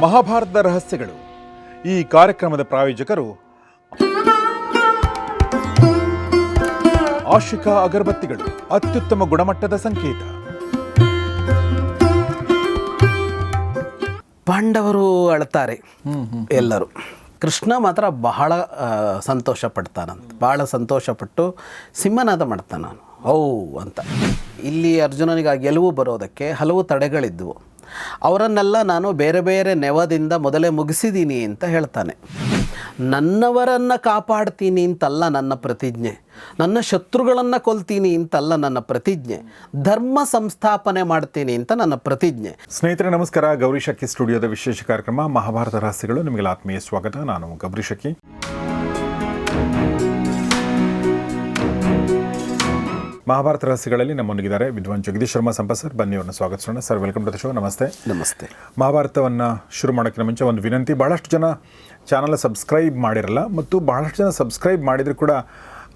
ಮಹಾಭಾರತದ ರಹಸ್ಯಗಳು. ಈ ಕಾರ್ಯಕ್ರಮದ ಪ್ರಾಯೋಜಕರು ಆಶಿಕಾ ಅಗರಬತ್ತಿಗಳು ಅತ್ಯುತ್ತಮ ಗುಣಮಟ್ಟದ ಸಂಕೇತ. ಪಾಂಡವರು ಅಳ್ತಾರೆ. ಎಲ್ಲರೂ. ಕೃಷ್ಣ ಮಾತ್ರ ಬಹಳ ಸಂತೋಷ ಪಡ್ತಾನಂತ ಬಹಳ ಸಂತೋಷಪಟ್ಟು ಸಿಂಹನಾದ ಮಾಡ್ತಾನ ನಾನು. ಓ ಅಂತ. ಇಲ್ಲಿ ಅರ್ಜುನನಿಗೆ ಆ ಗೆಲುವು ಬರೋದಕ್ಕೆ ಹಲವು ತಡೆಗಳಿದ್ದವು ಅವರನ್ನೆಲ್ಲ ನಾನು ಬೇರೆ ಬೇರೆ ನೆವದಿಂದ ಮೊದಲೇ ಮುಗಿಸಿದ್ದೀನಿ ಅಂತ ಹೇಳ್ತಾನೆ. ನನ್ನವರನ್ನು ಕಾಪಾಡ್ತೀನಿ ಅಂತಲ್ಲ ನನ್ನ ಪ್ರತಿಜ್ಞೆ. ನನ್ನ ಶತ್ರುಗಳನ್ನು ಕೊಲ್ತೀನಿ ಅಂತಲ್ಲ ನನ್ನ ಪ್ರತಿಜ್ಞೆ. ಧರ್ಮ ಸಂಸ್ಥಾಪನೆ ಮಾಡ್ತೀನಿ ಅಂತ ನನ್ನ ಪ್ರತಿಜ್ಞೆ. ಸ್ನೇಹಿತರೆ, ನಮಸ್ಕಾರ. ಗೌರಿ ಶಕ್ಕಿ ಸ್ಟುಡಿಯೋದ ವಿಶೇಷ ಕಾರ್ಯಕ್ರಮ ಮಹಾಭಾರತ ರಹಸ್ಯಗಳು. ನಿಮಗೆ ಆತ್ಮೀಯ ಸ್ವಾಗತ. ನಾನು ಗೌರಿ ಶಕ್ಕಿ ಮಹಾಭಾರತ ರಹಸ್ಯಗಳಲ್ಲಿ ನಮ್ಮೊಂದಿಗಿದ್ದಾರೆ ವಿದ್ವಾನ್ ಜಗದೀಶ್ ಶರ್ಮಾ ಸಂಪತ್ ಸರ್. ಬನ್ನಿ ಅವರನ್ನು ಸ್ವಾಗತಿಸೋಣ. Sir welcome to the show. ನಮಸ್ತೆ. ನಮಸ್ತೆ. ಮಹಾಭಾರತವನ್ನು ಶುರು ಮಾಡೋಕ್ಕಿಂತ ಮುಂಚೆ ಒಂದು ವಿನಂತಿ ಭಾಳಷ್ಟು ಜನ ಚಾನಲ್ ಸಬ್ಸ್ಕ್ರೈಬ್ ಮಾಡಿರಲ್ಲ ಮತ್ತು ಭಾಳಷ್ಟು ಜನ ಸಬ್ಸ್ಕ್ರೈಬ್ ಮಾಡಿದರೂ ಕೂಡ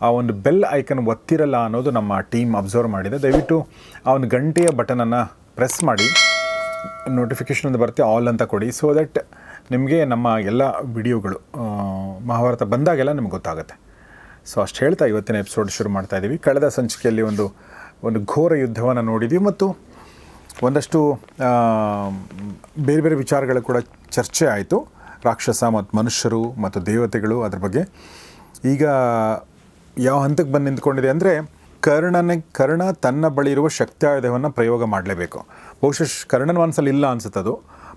ಆ ಒಂದು ಬೆಲ್ ಐಕನ್ ಒತ್ತಿರಲ್ಲ ಅನ್ನೋದು ನಮ್ಮ ಟೀಮ್ ಅಬ್ಸರ್ವ್ ಮಾಡಿದೆ. ದಯವಿಟ್ಟು ಆ ಒಂದು ಗಂಟೆಯ ಬಟನನ್ನು ಪ್ರೆಸ್ ಮಾಡಿ. ನೋಟಿಫಿಕೇಷನ್ ಒಂದು ಬರುತ್ತೆ ಆಲ್ ಅಂತ ಕೊಡಿ. ಸೊ ದಟ್ ನಿಮಗೆ ನಮ್ಮ ಎಲ್ಲ ವಿಡಿಯೋಗಳು ಮಹಾಭಾರತ ಬಂದಾಗೆಲ್ಲ ನಿಮ್ಗೆ ಗೊತ್ತಾಗುತ್ತೆ. ಸೊ ಅಷ್ಟು ಹೇಳ್ತಾ ಇವತ್ತಿನ ಎಪಿಸೋಡ್ ಶುರು ಮಾಡ್ತಾ ಇದ್ದೀವಿ ಕಳೆದ ಸಂಚಿಕೆಯಲ್ಲಿ ಒಂದು ಒಂದು ಘೋರ ಯುದ್ಧವನ್ನು ನೋಡಿದ್ವಿ ಮತ್ತು ಒಂದಷ್ಟು ಬೇರೆ ಬೇರೆ ವಿಚಾರಗಳು ಕೂಡ ಚರ್ಚೆ ಆಯಿತು. ರಾಕ್ಷಸ ಮತ್ತು ಮನುಷ್ಯರು ಮತ್ತು ದೇವತೆಗಳು ಅದ್ರ ಬಗ್ಗೆ. ಈಗ ಯಾವ ಹಂತಕ್ಕೆ ಬಂದು ನಿಂತ್ಕೊಂಡಿದೆ ಅಂದರೆ ಕರ್ಣನ, ಕರ್ಣ ತನ್ನ ಬಳಿ ಇರುವ ಶಕ್ತಾಯುಧವನ್ನು ಪ್ರಯೋಗ ಮಾಡಲೇಬೇಕು. ಬಹುಶಃ ಕರ್ಣನ ಮನಸ್ಸಲ್ಲಿ ಇಲ್ಲ ಅನ್ಸುತ್ತದು.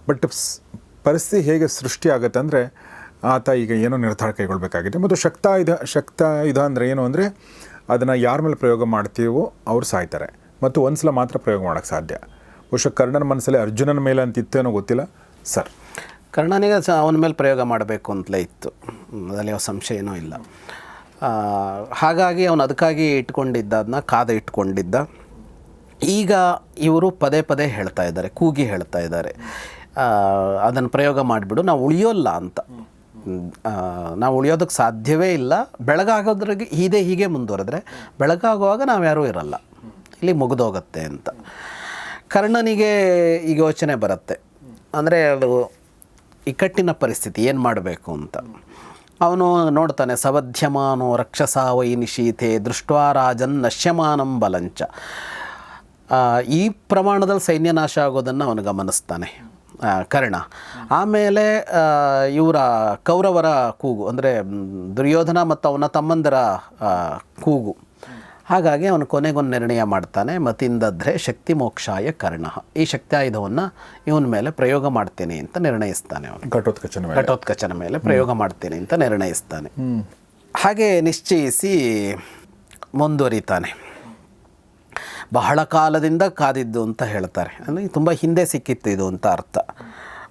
ಬಟ್ ಪರಿಸ್ಥಿತಿ ಹೇಗೆ ಸೃಷ್ಟಿ ಆಗುತ್ತೆ ಅಂದರೆ ಆತ ಈಗ ಏನೋ ನಿರ್ಧಾರ ಕೈಗೊಳ್ಳಬೇಕಾಗಿದೆ ಮತ್ತು ಶಕ್ತಾಯುಧ ಶಕ್ತಾಯುಧ ಅಂದರೆ ಏನು ಅಂದರೆ ಅದನ್ನು ಯಾರ ಮೇಲೆ ಪ್ರಯೋಗ ಮಾಡ್ತೀವೋ ಅವ್ರು ಸಾಯ್ತಾರೆ. ಮತ್ತು ಒಂದು ಸಲ ಮಾತ್ರ ಪ್ರಯೋಗ ಮಾಡೋಕ್ಕೆ ಸಾಧ್ಯ. ಬಹುಶಃ ಕರ್ಣನ ಮನಸ್ಸಲ್ಲಿ ಅರ್ಜುನನ ಮೇಲೆ ಅಂತಿತ್ತೇನೋ ಗೊತ್ತಿಲ್ಲ? ಸರ್. ಕರ್ಣನಿಗೆ ಸ ಅವನ ಮೇಲೆ ಪ್ರಯೋಗ ಮಾಡಬೇಕು ಅಂತಲೇ ಇತ್ತು. ಅದರಲ್ಲಿ ಯಾವ ಸಂಶಯನೂ ಇಲ್ಲ. ಆ, ಹಾಗಾಗಿ ಅವನು ಅದಕ್ಕಾಗಿ ಇಟ್ಕೊಂಡಿದ್ದ ಅದನ್ನ ಕಾದ ಇಟ್ಕೊಂಡಿದ್ದ. ಈಗ ಇವರು ಪದೇ ಪದೇ ಹೇಳ್ತಾ ಇದ್ದಾರೆ ಕೂಗಿ ಹೇಳ್ತಾ ಇದ್ದಾರೆ. ಅದನ್ನು ಪ್ರಯೋಗ ಮಾಡಿಬಿಡು ನಾವು ಉಳಿಯೋಲ್ಲ ಅಂತ. ನಾವು ಉಳಿಯೋದಕ್ಕೆ ಸಾಧ್ಯವೇ ಇಲ್ಲ. ಬೆಳಗಾಗೋದ್ರಿಗೆ ಹೀದೆ ಹೀಗೆ ಮುಂದುವರೆದ್ರೆ ಬೆಳಗಾಗುವಾಗ ನಾವು ಯಾರೂ ಇರಲ್ಲ. ಇಲ್ಲಿ ಮುಗಿದೋಗತ್ತೆ ಅಂತ. ಕರ್ಣನಿಗೆ ಈಗ ಯೋಚನೆ ಬರುತ್ತೆ. ಅಂದರೆ ಅದು ಇಕ್ಕಟ್ಟಿನ ಪರಿಸ್ಥಿತಿ, ಏನು ಮಾಡಬೇಕು ಅಂತ. ಅವನು ನೋಡ್ತಾನೆ ಸವಧ್ಯಮಾನೋ ರಕ್ಷಸಾ ವೈ ನಿಶೀತೆ ದೃಷ್ಟ್ವಾರಾಜನ್ ನಶ್ಯಮಾನಂ ಬಲಂಚ. ಈ ಪ್ರಮಾಣದಲ್ಲಿ ಸೈನ್ಯ ನಾಶ ಆಗೋದನ್ನು ಅವನು ಗಮನಿಸ್ತಾನೆ. ಕರ್ಣ. ಆಮೇಲೆ ಇವರ ಕೌರವರ ಕೂಗು ಅಂದರೆ ದುರ್ಯೋಧನ ಮತ್ತು ಅವನ ತಮ್ಮಂದರ ಕೂಗು. ಹಾಗಾಗಿ ಅವನು ಕೊನೆಗೊಂದು ನಿರ್ಣಯ ಮಾಡ್ತಾನೆ ಮತಿಂದದ್ರೆ ಶಕ್ತಿ ಮೋಕ್ಷಾಯ ಕರ್ಣ. ಈ ಶಕ್ತಿ ಆಯುಧವನ್ನು ಇವನ ಮೇಲೆ ಪ್ರಯೋಗ ಮಾಡ್ತೇನೆ ಅಂತ ನಿರ್ಣಯಿಸ್ತಾನೆ ಅವನು. ಘಟೋತ್ಕಚನ ಘಟೋತ್ಕಚನ ಮೇಲೆ ಪ್ರಯೋಗ ಮಾಡ್ತೇನೆ ಅಂತ ನಿರ್ಣಯಿಸ್ತಾನೆ. ಹಾಗೆ ನಿಶ್ಚಯಿಸಿ ಮುಂದುವರಿತಾನೆ. ಬಹಳ ಕಾಲದಿಂದ ಕಾದಿದ್ದು ಅಂತ ಹೇಳ್ತಾರೆ. ಅಂದರೆ ತುಂಬ ಹಿಂದೆ ಸಿಕ್ಕಿತ್ತು ಇದು ಅಂತ ಅರ್ಥ.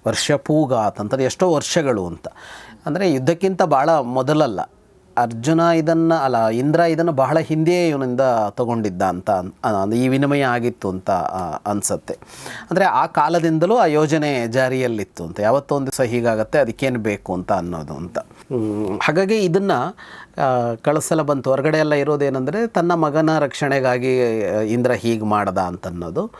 ವರ್ಷ ಪೂಗಾತ್ ಅಂತಂದರೆ ಎಷ್ಟೋ ವರ್ಷಗಳು ಅಂತ. ಅಂದರೆ ಯುದ್ಧಕ್ಕಿಂತ ಭಾಳ ಮೊದಲಲ್ಲ. ಅರ್ಜುನ ಇದನ್ನು, ಅಲ್ಲ, ಇಂದ್ರ ಇದನ್ನು ಬಹಳ ಹಿಂದೆಯೇ ಇವನಿಂದ ತಗೊಂಡಿದ್ದ ಅಂತ ಈ ವಿನಿಮಯ ಆಗಿತ್ತು ಅಂತ ಅನಿಸುತ್ತೆ. ಅಂದರೆ ಆ ಕಾಲದಿಂದಲೂ ಆ ಯೋಜನೆ ಜಾರಿಯಲ್ಲಿತ್ತು ಅಂತ. ಯಾವತ್ತೊಂದು ಸಹ ಹೀಗಾಗತ್ತೆ, ಅದಕ್ಕೇನು ಬೇಕು ಅಂತ ಅನ್ನೋದು ಅಂತ. ಹಾಗಾಗಿ ಇದನ್ನು ಕಳಿಸಲ ಬಂತು. ಹೊರಗಡೆ ಎಲ್ಲ ಇರೋದೇನೆಂದರೆ, ತನ್ನ ಮಗನ ರಕ್ಷಣೆಗಾಗಿ ಇಂದ್ರ ಹೀಗೆ ಮಾಡ್ದ ಅಂತ ಅನ್ನೋದು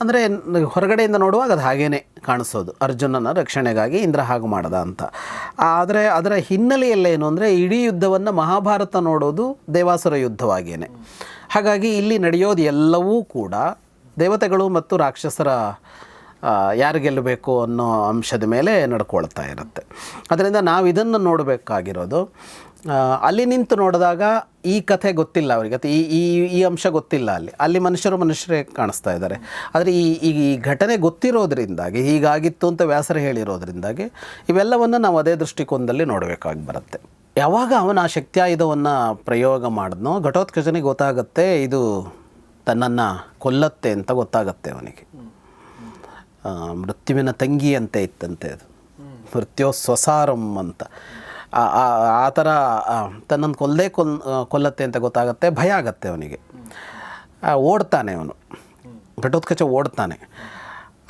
ಅಂದರೆ, ಹೊರಗಡೆಯಿಂದ ನೋಡುವಾಗ ಅದು ಹಾಗೇ ಕಾಣಿಸೋದು. ಅರ್ಜುನನ ರಕ್ಷಣೆಗಾಗಿ ಇಂದ್ರ ಹಾಗೆ ಮಾಡ್ದ ಅಂತ. ಆದರೆ, ಅದರ ಹಿನ್ನೆಲೆಯಲ್ಲೇನು ಅಂದರೆ, ಇಡೀ ಯುದ್ಧವನ್ನು ಮಹಾಭಾರತ ನೋಡೋದು ದೇವಾಸುರ ಯುದ್ಧವಾಗಿಯೇ ಹಾಗಾಗಿ ಇಲ್ಲಿ ನಡೆಯೋದು ಎಲ್ಲವೂ ಕೂಡ ದೇವತೆಗಳು ಮತ್ತು ರಾಕ್ಷಸರ ಯಾರು ಗೆಲ್ಲಬೇಕು ಅನ್ನೋ ಅಂಶದ ಮೇಲೆ ನಡ್ಕೊಳ್ತಾ ಇರುತ್ತೆ. ಅದರಿಂದ ನಾವು ಇದನ್ನು ನೋಡಬೇಕಾಗಿರೋದು ಅಲ್ಲಿ ನಿಂತು ನೋಡಿದಾಗ ಈ ಕಥೆ ಗೊತ್ತಿಲ್ಲ ಅವರಿಗೆ. ಅಥವಾ ಈ ಈ ಈ ಅಂಶ ಗೊತ್ತಿಲ್ಲ ಅಲ್ಲಿ. ಅಲ್ಲಿ ಮನುಷ್ಯರು ಮನುಷ್ಯರೇ ಕಾಣಿಸ್ತಾ ಇದ್ದಾರೆ. ಆದರೆ ಈ ಈ ಘಟನೆ ಗೊತ್ತಿರೋದ್ರಿಂದಾಗಿ, ಹೀಗಾಗಿತ್ತು ಅಂತ ವ್ಯಾಸರು ಹೇಳಿರೋದ್ರಿಂದಾಗಿ, ಇವೆಲ್ಲವನ್ನು ನಾವು ಅದೇ ದೃಷ್ಟಿಕೋನದಲ್ಲಿ ನೋಡಬೇಕಾಗಿ ಬರುತ್ತೆ. ಯಾವಾಗ ಅವನ ಆ ಶಕ್ತಿಯಾಯುಧವನ್ನು ಪ್ರಯೋಗ ಮಾಡಿದ್ನೋ ಘಟೋತ್ಕಜನಿಗೆ ಗೊತ್ತಾಗುತ್ತೆ, ಇದು ತನ್ನನ್ನು ಕೊಲ್ಲತ್ತೆ ಅಂತ ಗೊತ್ತಾಗತ್ತೆ ಅವನಿಗೆ. ಮೃತ್ಯುವಿನ ಅಂತ ಇತ್ತಂತೆ ಅದು. ಮೃತ್ಯೋ ಸ್ವಸಾರಂ ಅಂತ. ಆ- ಥರ ತನ್ನನ್ನು ಕೊಲ್ಲದೆ ಕೊಲ್ ಕೊಲ್ಲತ್ತೆ ಅಂತ ಗೊತ್ತಾಗತ್ತೆ, ಭಯ ಆಗತ್ತೆ ಅವನಿಗೆ. ಓಡ್ತಾನೆ ಅವನು. ಘಟೋತ್ಕಚ ಓಡ್ತಾನೆ.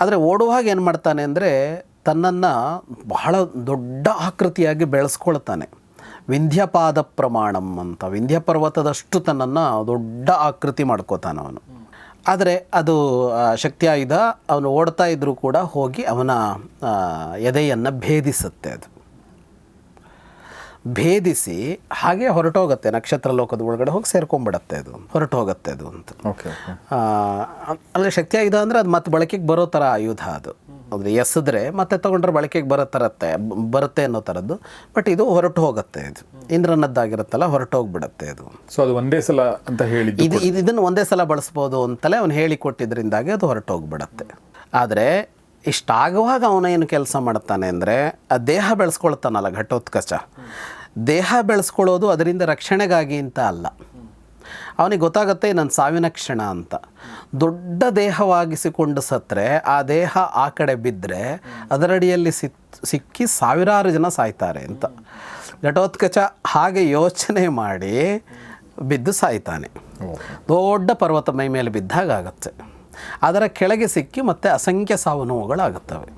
ಆದರೆ ಓಡುವಾಗ ಏನು ಮಾಡ್ತಾನೆ ಅಂದರೆ ತನ್ನನ್ನು ಬಹಳ ದೊಡ್ಡ ಆಕೃತಿಯಾಗಿ ಬೆಳೆಸ್ಕೊಳ್ತಾನೆ. ವಿಂಧ್ಯಪಾದ ಪ್ರಮಾಣಂ ಅಂತ. ವಿಂಧ್ಯ ಪರ್ವತದಷ್ಟು ತನ್ನನ್ನು ದೊಡ್ಡ ಆಕೃತಿ ಮಾಡ್ಕೋತಾನೆ ಅವನು ಆದರೆ ಅದು ಶಕ್ತಿ ಆಯುಧ ಅವನು ಓಡ್ತಾ ಇದ್ದರೂ ಕೂಡ ಹೋಗಿ ಅವನ ಎದೆಯನ್ನು ಭೇದಿಸುತ್ತೆ ಅದು. ಭೇದಿಸಿ ಹಾಗೆ ಹೊರಟೋಗುತ್ತೆ ನಕ್ಷತ್ರ ಲೋಕದ ಒಳಗಡೆ ಹೋಗಿ ಸೇರ್ಕೊಂಡ್ಬಿಡತ್ತೆ ಅದು ಹೊರಟೋಗುತ್ತೆ ಅದು ಅಂತ. ಓಕೆ ಅಂದರೆ ಶಕ್ತಿ ಆಯುಧ ಅಂದರೆ ಅದು ಮತ್ತೆ ಬಳಕೆಗೆ ಬರೋ ಥರ ಆಯುಧ ಅದು. ಅಂದರೆ ಎಸೆದ್ರೆ ಮತ್ತೆ ತೊಗೊಂಡ್ರೆ ಬಳಕೆಗೆ ಬರೋ ಥರತ್ತೆ ಬರುತ್ತೆ ಅನ್ನೋ ಥರದ್ದು. ಬಟ್ ಇದು ಹೊರಟು ಹೋಗುತ್ತೆ ಇದು. ಇಂದ್ರನದ್ದಾಗಿರುತ್ತಲ್ಲ ಹೊರಟು ಹೋಗ್ಬಿಡತ್ತೆ ಅದು. ಸೊ ಅದು ಒಂದೇ ಸಲ ಅಂತ ಹೇಳಿ ಇದು ಇದು ಇದನ್ನು ಒಂದೇ ಸಲ ಬಳಸ್ಬೋದು ಅಂತಲೇ ಅವನು ಹೇಳಿಕೊಟ್ಟಿದ್ದರಿಂದಾಗಿ ಅದು ಹೊರಟು ಹೋಗ್ಬಿಡತ್ತೆ. ಆದರೆ ಇಷ್ಟಾಗುವಾಗ ಅವನೇನು ಕೆಲಸ ಮಾಡ್ತಾನೆ ಅಂದರೆ ಆ ದೇಹ ಬೆಳೆಸ್ಕೊಳ್ತಾನಲ್ಲ ಘಟೋತ್ಕಚ. ದೇಹ ಬೆಳೆಸ್ಕೊಳ್ಳೋದು ಅದರಿಂದ ರಕ್ಷಣೆಗಾಗಿ ಅಂತ ಅಲ್ಲ. ಅವನಿಗೆ ಗೊತ್ತಾಗುತ್ತೆ ನನ್ನ ಸಾವಿನ ಕ್ಷಣ ಅಂತ. ದೊಡ್ಡ ದೇಹವಾಗಿಸಿಕೊಂಡು ಸತ್ತರೆ ಆ ದೇಹ ಆ ಕಡೆ ಬಿದ್ದರೆ ಅದರಡಿಯಲ್ಲಿ ಸಿಕ್ ಸಿಕ್ಕಿ ಸಾವಿರಾರು ಜನ ಸಾಯ್ತಾರೆ ಅಂತ. ಘಟೋತ್ಕಚ ಹಾಗೆ ಯೋಚನೆ ಮಾಡಿ ಬಿದ್ದು ಸಾಯ್ತಾನೆ. ದೊಡ್ಡ ಪರ್ವತ ಮೈ ಮೇಲೆ ಬಿದ್ದಾಗ ಆಗುತ್ತೆ. ಅದರ ಕೆಳಗೆ ಸಿಕ್ಕಿ ಮತ್ತೆ ಅಸಂಖ್ಯ ಸಾವು ನೋವುಗಳಾಗುತ್ತವೆ.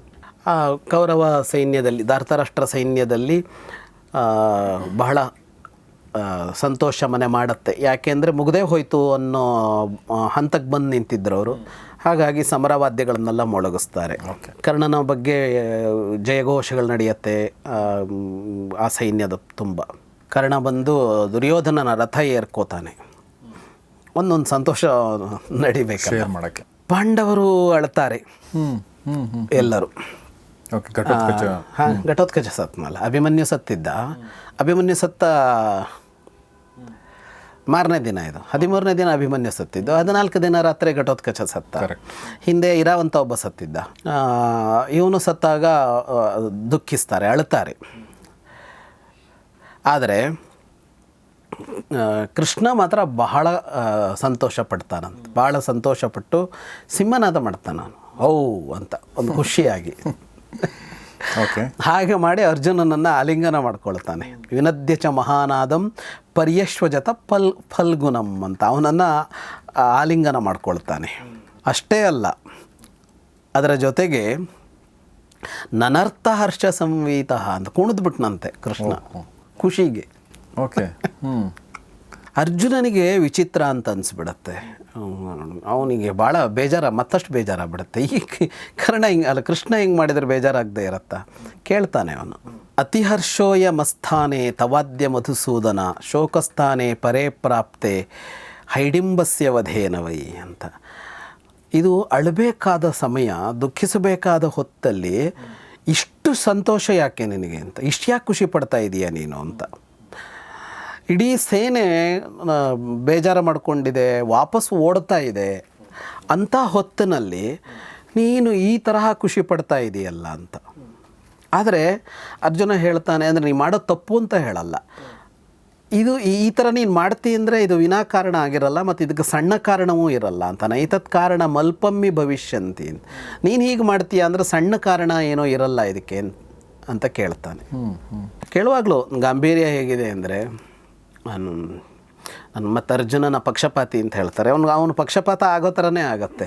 ಕೌರವ ಸೈನ್ಯದಲ್ಲಿ ಧಾರ್ತರಾಷ್ಟ್ರ ಸೈನ್ಯದಲ್ಲಿ ಬಹಳ ಸಂತೋಷ ಮನೆ ಮಾಡುತ್ತೆ. ಯಾಕೆಂದರೆ ಮುಗದೇ ಹೋಯಿತು ಅನ್ನೋ ಹಂತಕ್ಕೆ ಬಂದು ನಿಂತಿದ್ರು ಅವರು. ಹಾಗಾಗಿ ಸಮರವಾದ್ಯಗಳನ್ನೆಲ್ಲ ಮೊಳಗಿಸ್ತಾರೆ. ಕರ್ಣನ ಬಗ್ಗೆ ಜಯಘೋಷಗಳು ನಡೆಯುತ್ತೆ. ಆ, ಸೈನ್ಯದ ತುಂಬ. ಕರ್ಣ ಬಂದು ದುರ್ಯೋಧನನ ರಥ ಏರ್ಕೋತಾನೆ. ಒಂದೊಂದು ಸಂತೋಷ ನಡಿಬೇಕು ಮಾಡೋಕ್ಕೆ. ಪಾಂಡವರು ಅಳ್ತಾರೆ. ಎಲ್ಲರೂ. ಹಾಂ ಘಟೋತ್ಕಚ ಸತ್ನಲ್ಲ. ಅಭಿಮನ್ಯು ಸತ್ತಿದ್ದ. ಅಭಿಮನ್ಯು ಸತ್ತ ಮಾರನೇ ದಿನ ಇದು. ಹದಿಮೂರನೇ ದಿನ ಅಭಿಮನ್ಯು ಸತ್ತಿದ್ದು. ಹದಿನಾಲ್ಕು ದಿನ ರಾತ್ರಿ ಘಟೋತ್ಕಚ ಸತ್ತ. ಹಿಂದೆ ಇರಾವಂತ ಒಬ್ಬ ಸತ್ತಿದ್ದ. ಇವನು ಸತ್ತಾಗ ದುಃಖಿಸ್ತಾರೆ ಅಳುತ್ತಾರೆ. ಆದರೆ ಕೃಷ್ಣ ಮಾತ್ರ ಬಹಳ ಸಂತೋಷ ಪಡ್ತಾನಂತ. ಭಾಳ ಸಂತೋಷಪಟ್ಟು ಸಿಂಹನಾದ ಮಾಡ್ತಾನ ನಾನು ಓ ಅಂತ ಒಂದು ಖುಷಿಯಾಗಿ. ಹಾಗೆ ಮಾಡಿ ಅರ್ಜುನನನ್ನು ಆಲಿಂಗನ ಮಾಡ್ಕೊಳ್ತಾನೆ. ವಿನದ್ಯಚ ಮಹಾನಾದಂ ಪರ್ಯಶ್ವಜತ ಪಲ್ ಫಲ್ಗುಣಂ ಅಂತ ಅವನನ್ನು ಆಲಿಂಗನ ಮಾಡ್ಕೊಳ್ತಾನೆ. ಅಷ್ಟೇ ಅಲ್ಲ ಅದರ ಜೊತೆಗೆ ನನರ್ಥ ಹರ್ಷ ಸಂವೀತ ಅಂತ ಕುಣಿದ್ಬಿಟ್ನಂತೆ ಕೃಷ್ಣ. ಖುಷಿಗೆ. ಓಕೆ. ಹ್ಞೂ ಅರ್ಜುನನಿಗೆ ವಿಚಿತ್ರ ಅಂತ ಅನಿಸ್ಬಿಡತ್ತೆ. ಅವನಿಗೆ ಭಾಳ ಬೇಜಾರ, ಮತ್ತಷ್ಟು ಬೇಜಾರಾಗ್ಬಿಡುತ್ತೆ. ಈ ಕರ್ಣ ಹಿಂಗೆ, ಅಲ್ಲ, ಕೃಷ್ಣ ಹಿಂಗೆ ಮಾಡಿದರೆ ಬೇಜಾರಾಗದೆ ಇರತ್ತಾ? ಕೇಳ್ತಾನೆ ಅವನು. ಅತಿಹರ್ಷೋಯ ಮಸ್ಥಾನೆ ತವಾದ್ಯ ಮಧುಸೂದನ, ಶೋಕಸ್ಥಾನೆ ಪರೇ ಪ್ರಾಪ್ತೆ, ಹೈಡಿಂಬಸ್ಯ ವಧೇನವೈ ಅಂತ. ಇದು ಅಳಬೇಕಾದ ಸಮಯ, ದುಃಖಿಸಬೇಕಾದ ಹೊತ್ತಲ್ಲಿ ಇಷ್ಟು ಸಂತೋಷ ಯಾಕೆ ನಿನಗೆ ಅಂತ? ಇಷ್ಟು ಯಾಕೆ ಖುಷಿ ಪಡ್ತಾ ಇದೀಯ ನೀನು ಅಂತ. ಇಡೀ ಸೇನೆ ಬೇಜಾರು ಮಾಡಿಕೊಂಡಿದೆ ವಾಪಸ್ ಓಡ್ತಾ ಇದೆ. ಅಂತ ಹೊತ್ತಿನಲ್ಲಿ ನೀನು ಈ ತರಹ ಖುಷಿ ಪಡ್ತಾ ಇದೆಯಲ್ಲ ಅಂತ. ಆದರೆ ಅರ್ಜುನ ಹೇಳ್ತಾನೆ ಅಂದರೆ ನೀನು ಮಾಡೋ ತಪ್ಪು ಅಂತ ಹೇಳಲ್ಲ. ಇದು ಈ- ಈ ಥರ ನೀನು ಮಾಡ್ತಿ ಅಂದರೆ ಇದು ವಿನಾಕಾರಣ ಆಗಿರಲ್ಲ ಮತ್ತು ಇದಕ್ಕೆ ಸಣ್ಣ ಕಾರಣವೂ ಇರಲ್ಲ ಅಂತ ನೈತತ್ ಕಾರಣ ಮಲ್ಪಮ್ಮಿ ಭವಿಷ್ಯಂತಿ. ಅಂತ. ನೀನು ಹೀಗೆ ಮಾಡ್ತೀಯ ಅಂದರೆ ಸಣ್ಣ ಕಾರಣ ಏನೋ ಇರಲ್ಲ ಇದಕ್ಕೆ ಅಂತ ಕೇಳ್ತಾನೆ. ಕೇಳುವಾಗಲೂ ಗಾಂಭೀರ್ಯ ಹೇಗಿದೆ ಅಂದರೆ ನಾನು ನನ್ನ ಮತ್ತು ಅರ್ಜುನನ ಪಕ್ಷಪಾತಿ ಅಂತ ಹೇಳ್ತಾರೆ. ಅವ್ನು ಅವನು ಪಕ್ಷಪಾತ ಆಗೋ ಥರನೇ ಆಗತ್ತೆ.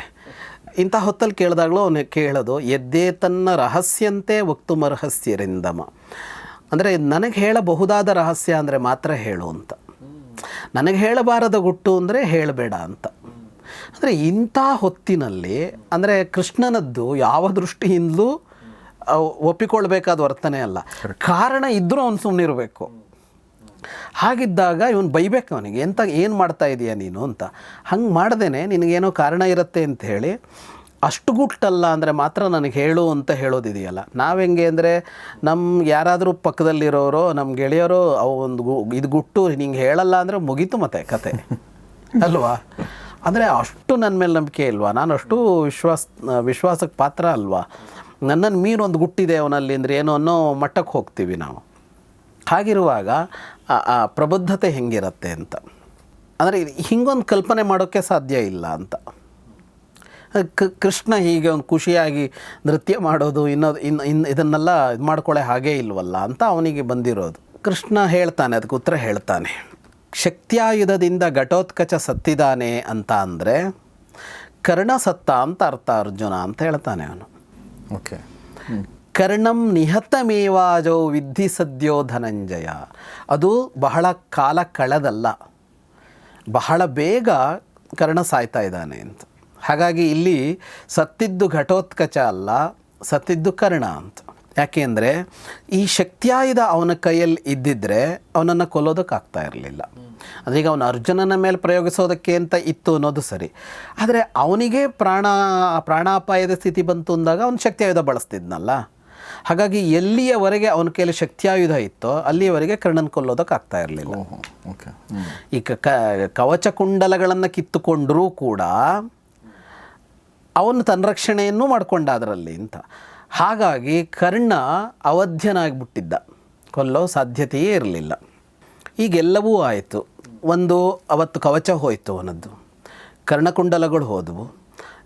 ಇಂಥ ಹೊತ್ತಲ್ಲಿ ಕೇಳಿದಾಗಲೂ ಅವನು ಕೇಳೋದು ಎದ್ದೇ ತನ್ನ ರಹಸ್ಯಂತೆ ವಕ್ತುಮರಹಸ್ಯರಿಂದಮ ಅಂದರೆ ನನಗೆ ಹೇಳಬಹುದಾದ ರಹಸ್ಯ ಅಂದರೆ ಮಾತ್ರ ಹೇಳು ಅಂತ. ನನಗೆ ಹೇಳಬಾರದ ಗುಟ್ಟು ಅಂದರೆ ಹೇಳಬೇಡ ಅಂತ. ಅಂದರೆ ಇಂಥ ಹೊತ್ತಿನಲ್ಲಿ ಅಂದರೆ ಕೃಷ್ಣನದ್ದು ಯಾವ ದೃಷ್ಟಿಯಿಂದಲೂ ಒಪ್ಪಿಕೊಳ್ಬೇಕಾದ ವರ್ತನೆ ಅಲ್ಲ. ಕಾರಣ ಇದ್ದರೂ ಅವನು ಸುಮ್ಮನಿರಬೇಕು ಹಾಗಿದ್ದಾಗ ಇವನು ಬೈಬೇಕು ಅವನಿಗೆ ಎಂತ ಏನು ಮಾಡ್ತಾ ಇದೀಯ ನೀನು? ಅಂತ. ಹಂಗೆ ಮಾಡ್ದೇನೆ ನಿನಗೇನೋ ಕಾರಣ ಇರುತ್ತೆ ಅಂತ ಹೇಳಿ ಅಷ್ಟು ಗುಟ್ಟಲ್ಲ ಅಂದರೆ ಮಾತ್ರ ನನಗೆ ಹೇಳು ಅಂತ ಹೇಳೋದಿದೆಯಲ್ಲ. ನಾವು ಹೆಂಗೆ ಅಂದರೆ ನಮ್ಮ ಯಾರಾದರೂ ಪಕ್ಕದಲ್ಲಿರೋರು ನಮ್ಮ ಗೆಳೆಯರು ಅವು ಒಂದು ಗು ಇದು ಗುಟ್ಟು ನಿಂಗೆ ಹೇಳಲ್ಲ ಅಂದರೆ ಮುಗೀತು ಮತ್ತೆ ಕತೆ. ಅಲ್ವಾ? ಅಂದರೆ ಅಷ್ಟು ನನ್ನ ಮೇಲೆ ನಂಬಿಕೆ ಇಲ್ವಾ? ನಾನು ಅಷ್ಟು ವಿಶ್ವಾಸ ವಿಶ್ವಾಸಕ್ಕೆ ಪಾತ್ರ ಅಲ್ವಾ? ನನ್ನನ್ನು ಮೀರೊಂದು ಒಂದು ಗುಟ್ಟಿದೆ ಅವನಲ್ಲಿ ಅಂದರೆ ಏನೋ ಅನ್ನೋ ಮಟ್ಟಕ್ಕೆ ಹೋಗ್ತೀವಿ ನಾವು. ಹಾಗಿರುವಾಗ ಆ- ಪ್ರಬುದ್ಧತೆ ಹೆಂಗಿರುತ್ತೆ ಅಂತ. ಅಂದರೆ ಹಿಂಗೊಂದು ಕಲ್ಪನೆ ಮಾಡೋಕ್ಕೆ ಸಾಧ್ಯ ಇಲ್ಲ ಅಂತ. ಕೃಷ್ಣ ಹೀಗೆ ಒಂದು ಖುಷಿಯಾಗಿ ನೃತ್ಯ ಮಾಡೋದು, ಇನ್ನೊಂದು ಇನ್ನು ಇನ್ನು ಇದನ್ನೆಲ್ಲ ಇದು ಮಾಡ್ಕೊಳ್ಳೆ ಹಾಗೇ ಇಲ್ವಲ್ಲ ಅಂತ ಅವನಿಗೆ ಬಂದಿರೋದು. ಕೃಷ್ಣ ಹೇಳ್ತಾನೆ, ಅದಕ್ಕೆ ಉತ್ತರ ಹೇಳ್ತಾನೆ. ಶಕ್ತಿಯಾಯುಧದಿಂದ ಘಟೋತ್ಕಚ ಸತ್ತಿದ್ದಾನೆ ಅಂತ ಅಂದರೆ ಕರ್ಣ ಸತ್ತ ಅಂತ ಅರ್ಥ ಅರ್ಜುನ ಅಂತ ಹೇಳ್ತಾನೆ ಅವನು. ಓಕೆ. ಕರ್ಣಂ ನಿಹತಮೇವಾಜೋ ವಿದ್ಧಿ ಸದ್ಯೋ ಧನಂಜಯ. ಅದು ಬಹಳ ಕಾಲ ಕಳೆದಲ್ಲ. ಬಹಳ ಬೇಗ ಕರ್ಣ ಸಾಯ್ತಾ ಇದ್ದಾನೆ ಅಂತ. ಹಾಗಾಗಿ ಇಲ್ಲಿ ಸತ್ತಿದ್ದು ಘಟೋತ್ಕಚ ಅಲ್ಲ, ಸತ್ತಿದ್ದು ಕರ್ಣ ಅಂತ. ಯಾಕೆಂದರೆ ಈ ಶಕ್ತಿಯಾಯುಧ ಅವನ ಕೈಯಲ್ಲಿ ಇದ್ದಿದ್ದರೆ ಅವನನ್ನು ಕೊಲ್ಲೋದಕ್ಕಾಗ್ತಾ ಇರಲಿಲ್ಲ. ಅಂದರೆ ಅವನು ಅರ್ಜುನನ ಮೇಲೆ ಪ್ರಯೋಗಿಸೋದಕ್ಕೆ ಅಂತ ಇತ್ತು ಅನ್ನೋದು ಸರಿ. ಆದರೆ ಅವನಿಗೆ ಪ್ರಾಣ, ಪ್ರಾಣಾಪಾಯದ ಸ್ಥಿತಿ ಬಂತು ಅಂದಾಗ ಅವನು ಶಕ್ತಿಯಾಯುಧ ಬಳಸ್ತಿದ್ನಲ್ಲ. ಹಾಗಾಗಿ ಎಲ್ಲಿಯವರೆಗೆ ಅವನ ಕೈಯಲ್ಲಿ ಶಕ್ತಿಯಾಯುಧ ಇತ್ತೋ ಅಲ್ಲಿಯವರೆಗೆ ಕರ್ಣನ್ ಕೊಲ್ಲೋದಕ್ಕಾಗ್ತಾ ಇರಲಿಲ್ಲ. ಓಕೆ ಈ ಕವಚ ಕುಂಡಲಗಳನ್ನು ಕಿತ್ತುಕೊಂಡರೂ ಕೂಡ ಅವನು ತನ್ನ ರಕ್ಷಣೆಯನ್ನು ಮಾಡಿಕೊಂಡ ಅದರಲ್ಲಿ ಅಂತ. ಹಾಗಾಗಿ ಕರ್ಣ ಅವಧ್ಯನಾಗಿಬಿಟ್ಟಿದ್ದ. ಕೊಲ್ಲೋ ಸಾಧ್ಯತೆಯೇ ಇರಲಿಲ್ಲ. ಈಗೆಲ್ಲವೂ ಆಯಿತು. ಒಂದು ಅವತ್ತು ಕವಚ ಹೋಯಿತು ಅವನದ್ದು. ಕರ್ಣಕುಂಡಲಗಳು ಹೋದವು.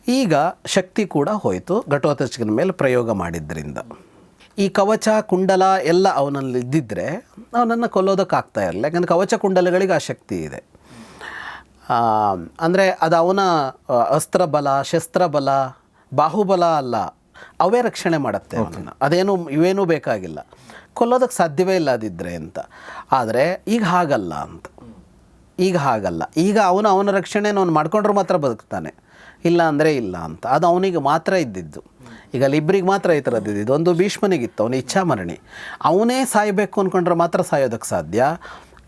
ಈಗ ಶಕ್ತಿ ಕೂಡ ಹೋಯಿತು. ಘಟೋತ್ಕಚನ ಮೇಲೆ ಪ್ರಯೋಗ ಮಾಡಿದ್ದರಿಂದ ಈ ಕವಚ ಕುಂಡಲ ಎಲ್ಲ ಅವನಲ್ಲಿ ಇದ್ದಿದ್ದರೆ ಅವನನ್ನು ಕೊಲ್ಲೋದಕ್ಕಾಗ್ತಾ ಇರಲಿಲ್ಲ. ಯಾಕಂದರೆ ಕವಚ ಕುಂಡಲಗಳಿಗೆ ಆ ಶಕ್ತಿ ಇದೆ. ಅಂದರೆ ಅದು ಅವನ ಅಸ್ತ್ರಬಲ ಶಸ್ತ್ರಬಲ ಬಾಹುಬಲ ಅಲ್ಲ ಅವೇ ರಕ್ಷಣೆ ಮಾಡುತ್ತೆ ಅವನನ್ನು. ಅದೇನು ಇವೇನೂ ಬೇಕಾಗಿಲ್ಲ. ಕೊಲ್ಲೋದಕ್ಕೆ ಸಾಧ್ಯವೇ ಇಲ್ಲ ಅದಿದ್ದರೆ ಅಂತ. ಆದರೆ ಈಗ ಹಾಗಲ್ಲ ಅಂತ. ಈಗ ಹಾಗಲ್ಲ. ಈಗ ಅವನು ಅವನ ರಕ್ಷಣೆಯನ್ನು ಅವನು ಮಾಡ್ಕೊಂಡ್ರೆ ಮಾತ್ರ ಬದುಕ್ತಾನೆ. ಇಲ್ಲ ಅಂದರೆ ಇಲ್ಲ ಅಂತ. ಅದು ಅವನಿಗೆ ಮಾತ್ರ ಇದ್ದಿದ್ದು. ಈಗ ಅಲ್ಲಿ ಇಬ್ಬರಿಗೆ ಮಾತ್ರ ಈ ಥರದ್ದು ಇದೊಂದು ಭೀಷ್ಮನಿಗಿತ್ತು, ಅವನ ಇಚ್ಛಾಮರಣಿ. ಅವನೇ ಸಾಯಬೇಕು ಅಂದ್ಕೊಂಡ್ರೆ ಮಾತ್ರ ಸಾಯೋದಕ್ಕೆ ಸಾಧ್ಯ.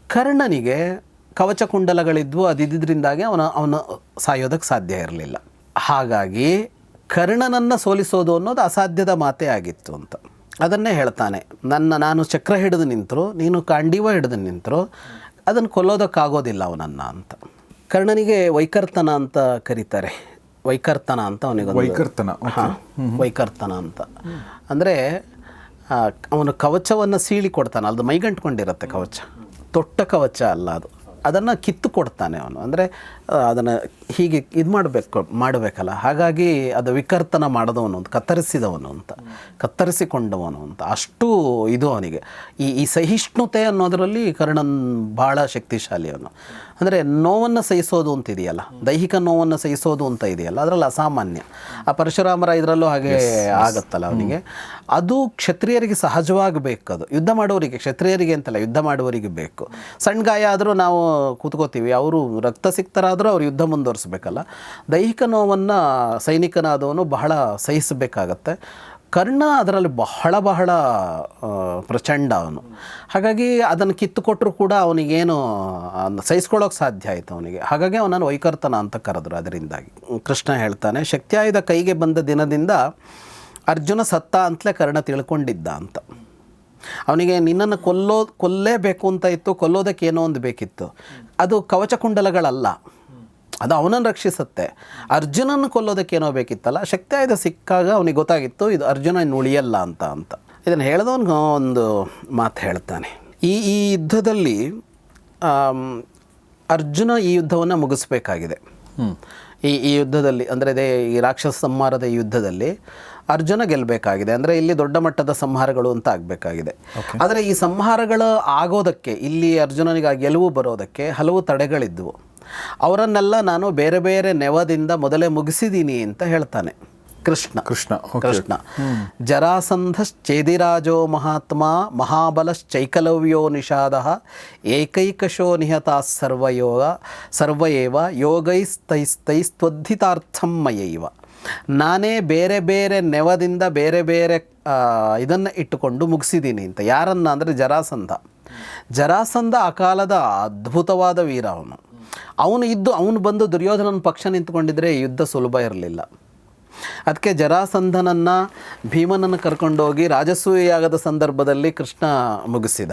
ಕರ್ಣನಿಗೆ ಕವಚ ಕುಂಡಲಗಳಿದ್ವು, ಅದು ಇದ್ದಿದ್ದರಿಂದಾಗಿ ಅವನ, ಅವನು ಸಾಯೋದಕ್ಕೆ ಸಾಧ್ಯ ಇರಲಿಲ್ಲ. ಹಾಗಾಗಿ ಕರ್ಣನನ್ನು ಸೋಲಿಸೋದು ಅನ್ನೋದು ಅಸಾಧ್ಯದ ಮಾತೇ ಆಗಿತ್ತು ಅಂತ. ಅದನ್ನೇ ಹೇಳ್ತಾನೆ, ನನ್ನ, ನಾನು ಚಕ್ರ ಹಿಡಿದು ನಿಂತರು, ನೀನು ಕಾಂಡೀವ ಹಿಡಿದು ನಿಂತರು, ಅದನ್ನು ಕೊಲ್ಲೋದಕ್ಕಾಗೋದಿಲ್ಲ ಅವನನ್ನು ಅಂತ. ಕರ್ಣನಿಗೆ ವೈಕರ್ತನ ಅಂತ ಕರೀತಾರೆ. ವೈಕರ್ತನ ಅಂತ ಅವನಿಗೆ ವೈಕರ್ತನ ಹಾಂ ವೈಕರ್ತನ ಅಂತ. ಅಂದರೆ ಅವನು ಕವಚವನ್ನು ಸೀಳಿ ಕೊಡ್ತಾನೆ ಅದು ಮೈಗಂಟ್ಕೊಂಡಿರುತ್ತೆ ಕವಚ. ತೊಟ್ಟ ಕವಚ ಅಲ್ಲ ಅದು. ಅದನ್ನು ಕಿತ್ತು ಕೊಡ್ತಾನೆ ಅವನು. ಅಂದರೆ ಅದನ್ನು ಹೀಗೆ ಇದು ಮಾಡಬೇಕು ಮಾಡಬೇಕಲ್ಲ. ಹಾಗಾಗಿ ಅದು ವಿಕರ್ತನ ಮಾಡಿದವನು ಅಂತ ಕತ್ತರಿಸಿದವನು ಅಂತ ಕತ್ತರಿಸಿಕೊಂಡವನು ಅಂತ. ಅಷ್ಟು ಇದು ಅವನಿಗೆ. ಈ ಈ ಸಹಿಷ್ಣುತೆ ಅನ್ನೋದರಲ್ಲಿ ಕರ್ಣನ್ ಭಾಳ ಶಕ್ತಿಶಾಲಿ ಅವನು. ಅಂದರೆ ನೋವನ್ನು ಸಹಿಸೋದು ಅಂತ ಇದೆಯಲ್ಲ ದೈಹಿಕ ನೋವನ್ನು ಸಹಿಸೋದು ಅಂತ ಇದೆಯಲ್ಲ ಅದರಲ್ಲಿ ಅಸಾಮಾನ್ಯ. ಆ ಪರಶುರಾಮರ ಇದರಲ್ಲೂ ಹಾಗೆ ಆಗುತ್ತಲ್ಲ ಅವನಿಗೆ. ಅದು ಕ್ಷತ್ರಿಯರಿಗೆ ಸಹಜವಾಗಿ ಬೇಕದು ಅದು. ಯುದ್ಧ ಮಾಡೋರಿಗೆ ಕ್ಷತ್ರಿಯರಿಗೆ ಅಂತಲ್ಲ ಯುದ್ಧ ಮಾಡುವವರಿಗೆ ಬೇಕು. ಸಣ್ಣ ಗಾಯ ಆದರೂ ನಾವು ಕೂತ್ಕೋತೀವಿ. ಅವರು ರಕ್ತ ಸಿಕ್ತರಾದರೂ ಅವ್ರು ಯುದ್ಧ ಮುಂದುವರಿಸಬೇಕಲ್ಲ. ದೈಹಿಕ ನೋವನ್ನು ಸೈನಿಕನಾದವನು ಬಹಳ ಸಹಿಸಬೇಕಾಗತ್ತೆ. ಕರ್ಣ ಅದರಲ್ಲಿ ಬಹಳ ಬಹಳ ಪ್ರಚಂಡ ಅವನು. ಹಾಗಾಗಿ ಅದನ್ನು ಕಿತ್ತುಕೊಟ್ಟರು ಕೂಡ ಅವನಿಗೇನು ಸಹಿಸ್ಕೊಳ್ಳೋಕೆ ಸಾಧ್ಯ ಆಯಿತು ಅವನಿಗೆ. ಹಾಗಾಗಿ ಅವನನ್ನು ವೈಕರ್ತನ ಅಂತ ಕರೆದ್ರು ಅದರಿಂದಾಗಿ. ಕೃಷ್ಣ ಹೇಳ್ತಾನೆ, ಶಕ್ತಿಯಾಯುಧ ಕೈಗೆ ಬಂದ ದಿನದಿಂದ ಅರ್ಜುನ ಸತ್ತ ಅಂತಲೇ ಕರ್ಣ ತಿಳ್ಕೊಂಡಿದ್ದ ಅಂತ. ಅವನಿಗೆ ನಿನ್ನನ್ನು ಕೊಲ್ಲೋ, ಕೊಲ್ಲೇಬೇಕು ಅಂತ ಇತ್ತು, ಕೊಲ್ಲೋದಕ್ಕೆ ಏನೋ ಒಂದು ಬೇಕಿತ್ತು. ಅದು ಕವಚ ಕುಂಡಲಗಳಲ್ಲ. ಅದು ಅವನನ್ನು ರಕ್ಷಿಸುತ್ತೆ. ಅರ್ಜುನನ್ನು ಕೊಲ್ಲೋದಕ್ಕೆ ಏನೋ ಬೇಕಿತ್ತಲ್ಲ ಶಕ್ತಿ ಆಯುಧ ಸಿಕ್ಕಾಗ ಅವನಿಗೆ ಗೊತ್ತಾಗಿತ್ತು ಇದು ಅರ್ಜುನ ಇನ್ನು ಉಳಿಯಲ್ಲ ಅಂತ ಅಂತ. ಇದನ್ನು ಹೇಳಿದವನು ಒಂದು ಮಾತು ಹೇಳ್ತಾನೆ. ಈ ಈ ಯುದ್ಧದಲ್ಲಿ ಅರ್ಜುನ ಈ ಯುದ್ಧವನ್ನು ಮುಗಿಸ್ಬೇಕಾಗಿದೆ. ಈ ಈ ಯುದ್ಧದಲ್ಲಿ ಅಂದರೆ ಇದೇ ಈ ರಾಕ್ಷಸ ಸಂಹಾರದ ಈ ಯುದ್ಧದಲ್ಲಿ ಅರ್ಜುನ ಗೆಲ್ಲಬೇಕಾಗಿದೆ ಅಂದರೆ ಇಲ್ಲಿ ದೊಡ್ಡ ಮಟ್ಟದ ಸಂಹಾರಗಳು ಅಂತ ಆಗಬೇಕಾಗಿದೆ. ಆದರೆ ಈ ಸಂಹಾರಗಳು ಆಗೋದಕ್ಕೆ ಇಲ್ಲಿ ಅರ್ಜುನನಿಗೆ ಆ ಗೆಲುವು ಬರೋದಕ್ಕೆ ಹಲವು ತಡೆಗಳಿದ್ದವು ಅವರನ್ನೆಲ್ಲ ನಾನು ಬೇರೆ ಬೇರೆ ನೆವದಿಂದ ಮೊದಲೇ ಮುಗಿಸಿದ್ದೀನಿ ಅಂತ ಹೇಳ್ತಾನೆ. ಕೃಷ್ಣ. ಕೃಷ್ಣ ಕೃಷ್ಣ. ಜರಾಸಂಧಶ್ಚೇದಿರಾಜೋ ಮಹಾತ್ಮ ಮಹಾಬಲಶ್ಚೈಕಲವ್ಯೋ ನಿಷಾದ ಏಕೈಕಶೋ ನಿಹತಾ ಸರ್ವಯೋಗ ಸರ್ವಯೇವ ಯೋಗೈಸ್ತೈಸ್ತೈಸ್ತ್ವದ್ಧಿತಾರ್ಥಂ ಮಯೈವ. ನಾನೇ ಬೇರೆ ಬೇರೆ ನೆವದಿಂದ ಬೇರೆ ಬೇರೆ ಇದನ್ನು ಇಟ್ಟುಕೊಂಡು ಮುಗಿಸಿದ್ದೀನಿ ಅಂತ. ಯಾರನ್ನ ಅಂದರೆ ಜರಾಸಂಧ. ಜರಾಸಂಧ ಆ ಕಾಲದ ಅದ್ಭುತವಾದ ವೀರ ಅವನು. ಅವನು ಇದ್ದು ಅವನು ಬಂದು ದುರ್ಯೋಧನನ ಪಕ್ಷ ನಿಂತ್ಕೊಂಡಿದ್ರೆ ಯುದ್ಧ ಸುಲಭ ಇರಲಿಲ್ಲ. ಅದಕ್ಕೆ ಜರಾಸಂಧನನ್ನು ಭೀಮನನ್ನು ಕರ್ಕೊಂಡೋಗಿ ರಾಜಸೂಯಾಗದ ಸಂದರ್ಭದಲ್ಲಿ ಕೃಷ್ಣ ಮುಗಿಸಿದ.